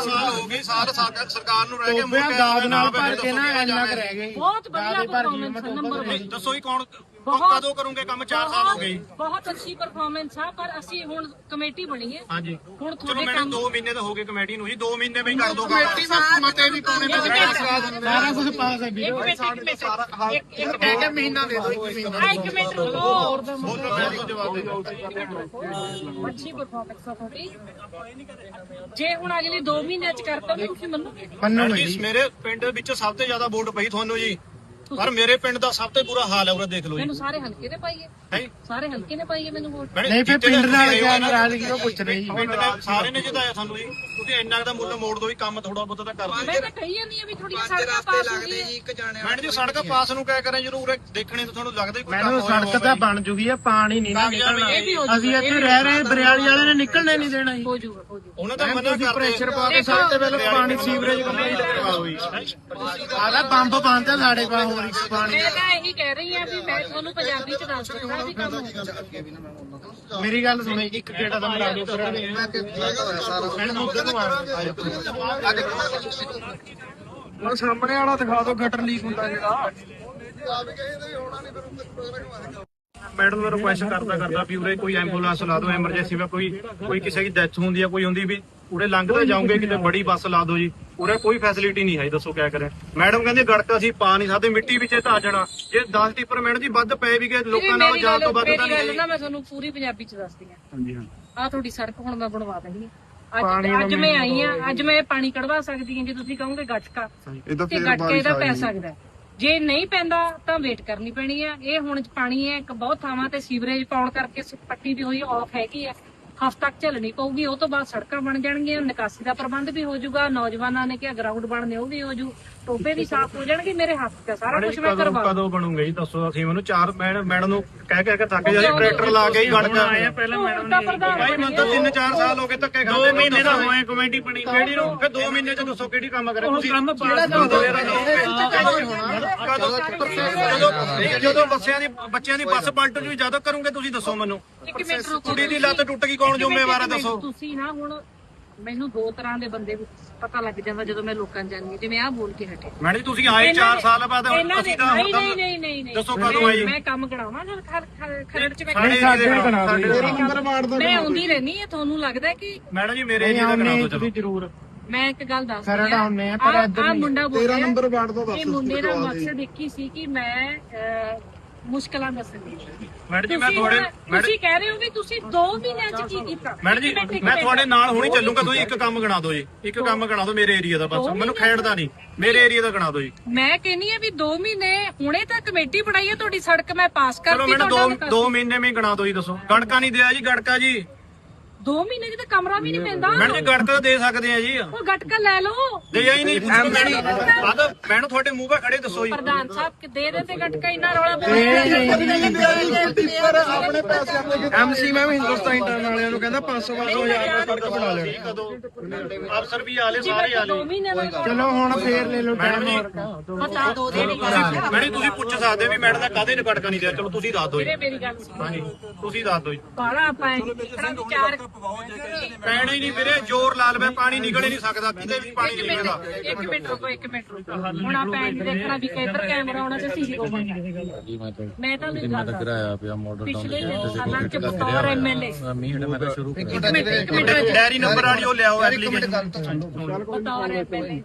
Speaker 1: ਸਾਲ ਹੋ ਗਏ ਸਾਲ ਸਾਡਾ ਸਰਕਾਰ ਨੂੰ ਰਹਿ ਗਏ
Speaker 4: ਟੋਬਿਆਂ ਦਾਦ ਨਾਲ ਭਰ ਕੇ ਨਾ ਇੰਨਾ ਕੁ ਰਹਿ ਗਏ।
Speaker 2: ਬਹੁਤ ਵਧੀਆ ਪਰਫਾਰਮੈਂਸ ਨੰਬਰ 1
Speaker 1: ਦੱਸੋ ਹੀ ਕੌਣ
Speaker 2: ਬਹੁਤ-
Speaker 1: ਕਦੋਂ ਕਰੋਗੇ ਕੰਮ? 4 ਸਾਲ ਹੋ ਗਏ ਜੀ।
Speaker 2: ਬਹੁਤ ਅੱਛੀ ਪਰਫਾਰਮੈਂਸ ਆ ਪਰ ਅਸੀਂ ਹੁਣ ਕਮੇਟੀ ਬਣੀ ਹੈ।
Speaker 1: ਹਾਂਜੀ।
Speaker 2: ਹੁਣ
Speaker 1: ਚਲੋ
Speaker 2: ਤੁਹਾਡੇ
Speaker 1: ਮੈਨੂੰ
Speaker 2: ਕੰਮ
Speaker 1: 2 ਮਹੀਨੇ ਤਾਂ ਹੋ ਗਏ ਕਮੇਟੀ ਨੂੰ ਜੀ। 2 ਮਹੀਨੇ ਵਿੱਚ ਕਰ ਦੋ
Speaker 4: ਕਮੇਟੀ ਵਿੱਚ ਮਤੇ ਵੀ ਪਾਉਣੇ
Speaker 2: ਮਿੰਟ।
Speaker 4: ਸਾਰਾ ਕੁਝ ਪਾਸ ਹੈ ਵੀਰੇ
Speaker 2: ਇੱਕ ਮਿੰਟ ਇੱਕ ਮਿੰਟ। ਇੱਕ ਇੱਕ
Speaker 4: ਕਹਿ ਕੇ ਮਹੀਨਾ ਦੇ ਦਿਓ ਇੱਕ ਮਹੀਨਾ
Speaker 2: ਆ ਇੱਕ ਮਿੰਟ ਰੁਕੋ।
Speaker 1: ਬੋਲੋ ਮੈਂ ਤੁਹਾਨੂੰ ਜਵਾਬ ਦੇ ਦਿਓ
Speaker 2: ਅੱਛੀ ਪਰਫਾਰਮੈਂਸ ਆ ਤੁਹਾਡੀ। ਜੇ ਹੁਣ ਅਗਲੇ 2 ਮਹੀਨਿਆਂ ਚ ਕਰਤਾ ਤਾਂ ਤੁਸੀਂ ਮੰਨੋਗੇ?
Speaker 4: ਮੰਨੋ
Speaker 1: ਜੀ। ਮੇਰੇ ਪਿੰਡ ਵਿੱਚ ਸਭ ਤੋਂ ਜ਼ਿਆਦਾ ਵੋਟ ਪਈ ਤੁਹਾਨੂੰ ਜੀ। ਪਰ ਮੇਰੇ ਪਿੰਡ ਦਾ ਸਭ ਤੋਂ ਬੁਰਾ ਹਾਲ ਹੈ ਉਰੇ ਦੇਖ ਲਓ ਜੀ।
Speaker 2: ਮੈਨੂੰ ਸਾਰੇ ਹਲਕੇ ਨੇ ਪਾਈਏ।
Speaker 1: ਹੈ?
Speaker 2: ਸਾਰੇ ਹਲਕੇ ਨੇ ਪਾਈਏ ਮੈਨੂੰ ਵੋਟ?
Speaker 4: ਨਹੀਂ ਫਿਰ ਪਿੰਡ ਨਾਲ ਕਿਆ ਨਾਰਾਜ਼ਗੀ ਉਹ ਪੁੱਛ ਰਹੀ
Speaker 1: ਪਿੰਡ ਨੇ ਸਾਰੇ ਨੇ ਜਿਤਾਇਆ ਤੁਹਾਨੂੰ ਜੀ। ਤੁਸੀਂ ਇੰਨਾ ਕੁ ਦਾ ਮੁੱਲ ਮੋੜ ਦੋ ਵੀ ਕੰਮ ਥੋੜਾ ਬਹੁਤਾ ਤਾਂ ਕਰ
Speaker 2: ਮੈਂ ਤਾਂ ਕਹੀ ਜਾਂਦੀ ਆ ਵੀ ਥੋੜੀ ਸੜਕਾਂ ਪਾਸ ਹੋ ਗਈ
Speaker 1: ਮੈਡਮ ਜੀ ਸੜਕ ਪਾਸ ਨੂੰ ਕਿਆ ਕਰਾਂ ਜਦੋਂ ਉਰੇ ਦੇਖਣੇ ਤਾਂ ਤੁਹਾਨੂੰ ਲੱਗਦਾ ਹੀ ਕੋਈ
Speaker 4: ਮੈਨੂੰ
Speaker 1: ਕੰਮ ਹੋਇਆ
Speaker 4: ਸੜਕ ਤਾਂ ਬਣ ਜੂਗੀ ਆ ਪਾਣੀ ਨਹੀਂ ਨਾ ਨਿਕਲਣਾ।
Speaker 2: ਇਹ ਵੀ ਹੋ
Speaker 4: ਅਸੀਂ ਇੱਥੇ ਰਹਿ ਰਹੇ ਬਰਿਆਲੀ ਵਾਲੇ ਨੇ ਨਿਕਲਣੇ ਨਹੀਂ ਦੇਣਾ ਜੀ।
Speaker 2: ਹੋ ਜਾਊਗਾ ਹੋ ਜਾਊਗਾ
Speaker 1: ਉਹਨਾਂ ਦਾ ਮਨਾ ਕਰਦੇ
Speaker 4: ਪ੍ਰੈਸ਼ਰ ਪਾ ਕੇ ਸਭ ਤੋਂ ਪਹਿਲਾਂ ਪਾਣੀ ਸੀਵਰੇਜ ਕੰਪਲੀਟ ਕਰਵਾਓ ਜੀ ਆਦਾ ਪੰਪ ਬੰਦ ਆ ਸਾਡੇ ਕੋਲ ਹੋਰ ਇੱਕ ਪਾਣੀ।
Speaker 2: ਮੈਂ ਤਾਂ ਇਹੀ ਕਹਿ ਰਹੀ ਆ ਵੀ ਮੈਂ ਤੁਹਾਨੂੰ ਪੰਜਾਬੀ ਚ ਦੱਸ ਦਿੰਦਾ ਵੀ ਕੰਮ ਹੋਊਗਾ
Speaker 4: ਮੇਰੀ ਗੱਲ ਸੁਣੋ ਜੀ, ਇੱਕ ਗੇੜਾ ਤਾਂ ਮਰਾ ਦਿਓ ਫਿਰ ਮੈਨੂੰ ਉੱਧਰ ਨੂੰ ਹੁਣ ਸਾਹਮਣੇ ਵਾਲਾ ਦਿਖਾ ਦਿਓ ਗਟਰ ਲੀਕ ਹੁੰਦਾ ਜਿਹੜਾ।
Speaker 1: ਮੈਡਮ ਨੂੰ ਰਿਕੁਐਸਟ ਕਰਦਾ ਕਰਦਾ ਵੀ ਉਰੇ ਕੋਈ ਐਂਬੂਲੈਂਸ ਲਾ ਦਿਓ ਐਮਰਜੈਂਸੀ ਵਿੱਚ ਕੋਈ ਕੋਈ ਕਿਸੇ ਦੀ ਡੈਥ ਹੁੰਦੀ ਆ ਕੋਈ ਹੁੰਦੀ ਵੀ ਉਰੇ ਲੰਘਦੇ ਜਾਓਗੇ ਕਿਤੇ ਬੜੀ ਬੱਸ ਲਾ ਦਿਓ ਜੀ। ਉਰੇ ਕੋਈ ਫੈਸਿਲਿਟੀ ਨਹੀਂ ਹੈ ਦੱਸੋ ਕਿਆ ਕਰੇ। ਮੈਡਮ ਕਹਿੰਦੇ ਗੜਕਾ ਅਸੀਂ ਪਾ ਨਹੀਂ ਸਕਦੇ ਮਿੱਟੀ ਵਿੱਚ ਧਾ ਜਾਣਾ। ਜੇ 10 ਟਿੱਪਰ ਮੈਡਮ ਜੀ ਵੱਧ ਪਏ ਵੀ ਗਏ ਲੋਕਾਂ ਨਾਲ ਜਾਣ ਤੋਂ ਵੱਧ ਤਾਂ ਨਹੀਂ
Speaker 2: ਨਾ ਮੈਂ ਤੁਹਾਨੂੰ ਪੂਰੀ ਪੰਜਾਬੀ ਚ ਦੱਸਦੀ ਆ
Speaker 1: ਹਾਂਜੀ ਹਾਂ
Speaker 2: ਆ ਤੁਹਾਡੀ ਸੜਕ ਹੁਣ ਮੈਂ ਬਣਵਾ ਦੇਣੀ ਆ ਅੱਜ ਅੱਜ ਮੈਂ ਆਈ ਆ ਅੱਜ ਮੈਂ ਪਾਣੀ ਕਢਵਾ ਸਕਦੀ ਹਾਂ ਜੇ ਤੁਸੀਂ ਕਹੋਗੇ ਗੱਟਕਾ।
Speaker 3: ਇਹ ਤਾਂ
Speaker 2: ਤੇ
Speaker 3: ਫੇਰ
Speaker 2: ਗੱਟਕੇ
Speaker 3: ਬਾਰਿਸ਼
Speaker 2: ਦਾ
Speaker 3: ਆ
Speaker 2: ਪੈ ਸਕਦਾ ਹੈ। ਜੇ ਨਹੀਂ ਪੈਂਦਾ ਤਾਂ ਵੇਟ ਕਰਨੀ ਪੈਣੀ ਆ ਇਹ ਹੁਣ ਪਾਣੀ ਹੈ ਇੱਕ ਬਹੁਤ ਥਾਵਾਂ ਤੇ ਸੀਵਰੇਜ ਪਾਉਣ ਕਰਕੇ ਸ- ਪੱਟੀ ਦੀ ਹੋਈ ਆਫ ਹੈਗੀ ਆ ਹਫ਼ਤਾ ਤੱਕ ਝੱਲਣੀ ਪਊਗੀ ਉਹ ਤੋਂ ਬਾਅਦ ਸੜਕਾਂ ਬਣ ਜਾਣਗੀਆਂ ਨਿਕਾਸੀ ਦਾ ਪ੍ਰਬੰਧ ਵੀ ਹੋ ਜਾਊਗਾ ਨੌਜਵਾਨਾਂ ਨੇ ਕਿਹਾ ਗਰਾਊਂਡ ਬਣਨੇ ਉਹ ਵੀ ਹੋ ਜੂ ਟੋਪੇ ਵੀ ਸਾਫ਼ ਹੋ ਜਾਣਗੇ ਮੇਰੇ ਹੱਥ ਤੇ ਸਾਰਾ ਕੁਝ ਮੈਂ
Speaker 1: ਕਦੋਂ
Speaker 2: ਕਰਵਾ
Speaker 1: ਕਦੋਂ ਬਣੂਗੇ ਜੀ ਦੱਸੋ ਅਸੀਂ ਮੈਨੂੰ ਚਾਰ ਮੈਡਮ ਮੈਡਮ ਨੂੰ ਕਹਿ ਕਹਿ ਕੇ ਥੱਕ ਜਾ ਟਰੈਕਟਰ ਲਾ ਕੇ ਹੀ ਗੜਕਾ
Speaker 6: ਆਇਆ ਪਹਿਲਾਂ ਮੈਡਮ
Speaker 2: ਪ੍ਰਧਾਨ
Speaker 1: ਭਾਈ ਮੈਨੂੰ ਤਾਂ 3-4 ਸਾਲ ਹੋ ਗਏ ਧੱਕੇ ਖਾਂਦੇ
Speaker 6: ਦੋ ਮਹੀਨੇ ਦਾ ਹੋਇਆ ਕਮੇਟੀ ਬਣੀ
Speaker 1: ਕਿਹੜੀ ਨੂੰ? ਫਿਰ 2 ਮਹੀਨੇ ਚ ਦੱਸੋ ਕਿਹੜੀ ਕੰਮ ਕਰੇ ਤੁਸੀਂ?
Speaker 6: ਕੰਮ ਪਾਸ
Speaker 1: ਕਦੋਂ ਜਦੋਂ ਬੱਸਿਆਂ ਦੀ ਬੱਚਿਆਂ ਦੀ ਬੱਸ ਪਲਟ ਜੂ ਜਦੋਂ ਕਰੋਗੇ ਤੁਸੀਂ ਦੱਸੋ ਮੈਨੂੰ।
Speaker 2: ਇੱਕ ਮਿੰਟ ਰੁਕੋ
Speaker 1: ਕੁੜੀ ਦੀ ਲੱਤ ਟੁੱਟ ਗਈ ਕੌਣ ਜ਼ਿੰਮੇਵਾਰ ਹੈ ਦੱਸੋ।
Speaker 2: ਤੁਸੀਂ ਨਾ ਹੁਣ ਮੈਨੂੰ ਦੋ ਤਰ੍ਹਾਂ ਦੇ ਬੰਦੇ ਪਤਾ ਲੱਗ ਜਾਂਦਾ ਜਦੋਂ ਮੈਂ ਲੋਕਾਂ ਨੂੰ ਜਾਂਦੀ ਹਾਂ, ਜਿਵੇਂ ਆਹ ਬੋਲ ਕੇ ਹਟੇ।
Speaker 1: ਮੈਡਮ ਜੀ ਤੁਸੀਂ ਆਏ 4 ਸਾਲ ਬਾਅਦ ਹੁਣ
Speaker 2: ਇਹਨਾਂ ਦੇ
Speaker 1: ਅਸੀਂ ਤਾਂ
Speaker 2: ਨਹੀਂ ਨਹੀਂ ਨਹੀਂ ਨਹੀਂ ਨਹੀਂ।
Speaker 1: ਦੱਸੋ ਕਦੋਂ ਆਈ?
Speaker 2: ਮੈਂ ਕੰਮ ਕਰਾਉਣਾ ਜਦ ਖਰ- ਖਰ- ਖਰੜ ਚ ਮੈਂ
Speaker 1: ਸਾਡੇ ਏਰੀਏ ਦਾ ਬਣਾ ਦਿਓ
Speaker 3: ਤੇਰਾ ਨੰਬਰ ਵਾਰਡ ਦਾ
Speaker 2: ਮੈਂ ਆਉਂਦੀ ਰਹਿਣੀ ਹੈ ਤੁਹਾਨੂੰ ਲੱਗਦਾ ਕਿ
Speaker 1: ਮੈਡਮ ਜੀ ਮੇਰੇ ਏਰੀਆ ਦਾ ਕਰਾ ਦਿਓ ਚਲੋ
Speaker 4: ਤੁਸੀਂ ਜ਼ਰੂਰ।
Speaker 2: ਮੈਂ ਇੱਕ ਗੱਲ ਦੱਸ
Speaker 4: ਖਰੜ ਆਉਂਦੇ ਆ, ਪਰ ਇੱਧਰ
Speaker 2: ਆ
Speaker 4: ਨਹੀਂ।
Speaker 2: ਮੁੰਡਾ
Speaker 3: ਤੇਰਾ ਨੰਬਰ ਵਾਰਡ ਦਾ ਦੱਸ
Speaker 2: ਇਹ ਮੁੰਡੇ ਦਾ ਮਕਸਦ ਇੱਕ ਹੀ ਸੀ ਕਿ ਮੈਂ ਅਹ, ਮੁਸ਼ਕਲਾਂ ਦੱਸਣੀ
Speaker 1: ਮੈਡਮ ਜੀ ਮੈਂ ਤੁਹਾਡੇ
Speaker 2: ਤੁਸੀਂ ਕਹਿ ਰਹੇ ਹੋ ਵੀ ਤੁਸੀਂ 2 ਮਹੀਨਿਆਂ ਚ ਕੀ ਕੀਤਾ?
Speaker 1: ਮੈਡਮ ਜੀ ਮੈਂ। ਤੁਹਾਡੇ ਨਾਲ ਹੁਣੀ ਚੱਲੂਗਾ ਤੁਸੀਂ ਇੱਕ ਕੰਮ ਗਣਾ ਦਿਓ ਜੀ। ਇੱਕ ਕੰਮ ਗਣਾ ਦਿਓ ਮੇਰੇ ਏਰੀਆ ਦਾ ਬਸ। ਮੈਨੂੰ ਖੇਡਦਾ ਨਹੀਂ। ਮੇਰੇ ਏਰੀਆ ਦਾ ਗਣਾ ਦਿਓ ਜੀ।
Speaker 2: ਮੈਂ ਕਹਿੰਨੀ ਆ ਵੀ 2 ਮਹੀਨੇ ਹੁਣੇ ਤਾਂ ਕਮੇਟੀ ਬਣਾਈ ਹੈ ਤੁਹਾਡੀ ਸੜਕ ਮੈਂ ਪਾਸ
Speaker 1: ਚਲੋ
Speaker 2: ਕਰਤੀ
Speaker 1: ਮੈਨੂੰ
Speaker 2: ਤੁਹਾਡਾ
Speaker 1: 2 2 ਮਹੀਨੇ ਵਿੱਚ ਗਣਾ ਦਿਓ ਜੀ ਦੱਸੋ। ਗੜਕਾ ਨਹੀਂ ਦਿਆ ਜੀ ਗੜਕਾ ਜੀ।
Speaker 2: 2 ਮਹੀਨੇ ਚ ਤਾਂ ਕਮਰਾ ਵੀ ਨਹੀਂ ਪੈਂਦਾ
Speaker 1: ਮੈਡਮ ਜੀ ਗੜਕਾ ਦੇ ਸਕਦੇ ਆ ਜੀ
Speaker 2: ਉਹ ਗਟਕਾ ਲੈ ਲਓ
Speaker 1: ਦੇ ਹੀ ਨਹੀਂ ਬਾਦ ਮੈਨੂੰ ਤੁਹਾਡੇ ਮੂੰਹ 'ਤੇ ਖੜੇ ਦੱਸੋ ਜੀ
Speaker 2: ਪ੍ਰਧਾਨ ਸਾਹਿਬ ਕਿ ਦੇ ਦੇ ਤੇ ਗਟਕਾ ਇੰਨਾ ਰੌਲਾ
Speaker 3: ਆਪਣੇ ਪੈਸਿਆਂ ਤੇ
Speaker 4: ਐਮਸੀ ਮੈਂ ਵੀ ਹਿੰਦੁਸਤਾਨ ਇੰਟਰਨ ਵਾਲਿਆਂ ਨੂੰ ਕਹਿੰਦਾ 500 500 ਹਜ਼ਾਰ ਦਾ ਸੜਕ ਬਣਾ ਲੈਣ
Speaker 1: ਕਦੋਂ ਅਫਸਰ ਵੀ ਆਲੇ ਸਾਰੇ ਆਲੇ
Speaker 2: 2 ਮਹੀਨੇ ਦਾ
Speaker 4: ਚਲੋ ਹੁਣ ਫੇਰ ਲੈ ਲਓ
Speaker 1: ਮੈਡਮ ਜੀ
Speaker 2: ਪਤਾ ਦੋ ਦੇ ਨਹੀਂ
Speaker 1: ਮੈਡਮ ਤੁਸੀਂ ਪੁੱਛ ਸਕਦੇ ਵੀ ਮੈਡਮ ਦਾ ਕਾਹਦੇ ਨੇ ਗੜਕਾ ਨਹੀਂ ਦਿਆ ਚਲੋ ਤੁਸੀਂ ਦੱਸ ਦਿਓ ਜੀ
Speaker 2: ਮੇਰੀ ਗੱਲ ਸੁਣ
Speaker 1: ਹਾਂਜੀ ਤੁਸੀਂ ਦੱਸ ਦਿਓ ਜੀ
Speaker 2: ਬਾਲਾ ਆਪਾਂ ਚਾਰ
Speaker 1: ਪੈਣਾ ਹੀ ਨਹੀਂ ਵੀਰੇ ਜ਼ੋਰ ਲਾ ਲਵੇ ਪਾਣੀ ਨਿਕਲ ਹੀ ਨਹੀਂ ਸਕਦਾ ਕਿਤੇ ਵੀ ਪਾਣੀ ਨਿਕਲਦਾ।
Speaker 2: ਇੱਕ ਮਿੰਟ ਰੁਕੋ ਇੱਕ ਮਿੰਟ ਰੁਕੋ। ਹੁਣ ਆਪਾਂ ਇਹ ਦੇਖਣਾ ਵੀ ਕਿੱਧਰ ਕੈਮਰਾ ਆਉਣਾ ਤੇ ਹੋਵਾਂਗਾ
Speaker 5: ਜੀ ਮੈਂ ਤਾਂ
Speaker 2: ਮੈਂ ਤਾਂ ਨਹੀਂ ਗੱਲ
Speaker 5: ਕਿਰਾਇਆ ਪਿਆ ਮਾਡਲ ਟਾਊਨ
Speaker 2: ਪਿਛਲੇ
Speaker 5: ਦੇ
Speaker 2: ਸਾਲਾਂ ਚ ਬਤੌਰ ਐਮਐਲਏ
Speaker 5: ਮੀਂਹ ਮੈਂ ਤਾਂ ਸ਼ੁਰੂ
Speaker 2: ਇੱਕ ਮਿੰਟ ਇੱਕ ਮਿੰਟ
Speaker 1: ਡੈਰੀ ਨੰਬਰ ਵਾਲੀ ਉਹ ਲਿਆਓ ਐਪਲੀਕੇਸ਼ਨ
Speaker 2: ਬਤੌਰ ਐਮਐਲਏ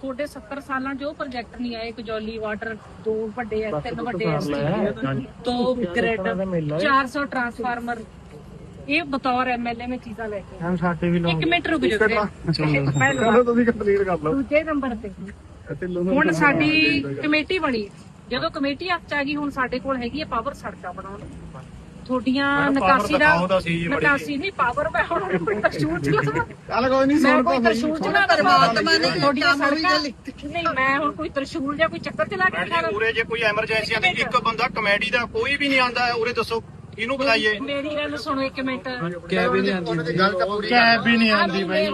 Speaker 2: ਤੁਹਾਡੇ 70 ਸਾਲਾਂ ਉਹ ਪ੍ਰੋਜੈਕਟ ਨਹੀਂ ਆਏ ਕਜੌਲੀ ਵਾਟਰ ਦੋ ਵੱਡੇ ਐ ਤਿੰਨ ਵੱਡੇ ਐ ਦੋ ਗ੍ਰਿਡ 400 ਟਰਾਂਸਫਾਰਮਰ ਇਹ ਬਤੌਰ ਐਮਐਲਏ ਮੈਂ ਚੀਜ਼ਾਂ ਲੈ ਕੇ
Speaker 4: ਹਮ ਸਾਡੇ ਵੀ
Speaker 2: ਇੱਕ ਮਿੰਟ ਰੁਕ ਜਾਓ। ਪਹਿਲਾਂ
Speaker 3: ਤੁਸੀਂ ਕੰਪਲੀਟ ਕਰ ਲਓ।
Speaker 2: ਦੂਜੇ ਨੰਬਰ ਤੇ। ਹੁਣ ਸਾਡੀ ਕਮੇਟੀ ਬਣੀ। ਜਦੋਂ ਕਮੇਟੀ ਹੱਥ 'ਚ ਆ ਗਈ ਹੁਣ ਸਾਡੇ ਕੋਲ ਹੈਗੀ ਹੈ ਪਾਵਰ ਸੜਕਾਂ ਬਣਾਉਣ। ਤੁਹਾਡੀਆਂ ਨਿਕਾਸੀ ਦਾ ਨਿਕਾਸੀ ਨਹੀਂ ਪਾਵਰ ਮੈਂ ਹੁਣ ਕੋਈ ਤਰਸ਼ੂਲ ਚਲਾ
Speaker 3: ਚੱਲ ਕੋਈ ਨਹੀਂ ਸੁਣ
Speaker 2: ਕੋਈ ਤਰਸ਼ੂਲ ਚਲਾ ਪਰਮਾਤਮਾ ਨੇ ਤੁਹਾਡੀਆਂ ਸੜਕਾਂ ਨਹੀਂ ਮੈਂ ਹੁਣ ਕੋਈ ਤਰਸ਼ੂਲ ਜਾਂ ਕੋਈ ਚੱਕਰ ਚਲਾ ਕੇ
Speaker 1: ਉਰੇ ਜੇ ਕੋਈ ਐਮਰਜੈਂਸੀ ਆਂਦੀ ਇੱਕ ਬੰਦਾ ਕਮੇਡੀ ਦਾ ਕੋਈ ਵੀ ਨਹੀਂ ਆਂਦਾ ਉਰੇ ਦੱਸੋ ਇਹਨੂੰ ਬੁਲਾਈਏ?
Speaker 2: ਮੇਰੀ ਗੱਲ ਸੁਣੋ ਇੱਕ ਮਿੰਟ।
Speaker 5: ਕੈਬ ਹੀ ਨਹੀਂ ਆਉਂਦੀ
Speaker 3: ਗੱਲ ਤਾਂ ਪੂਰੀ
Speaker 4: ਕੈਬ ਵੀ ਨਹੀਂ ਆਉਂਦੀ ਬਾਈ।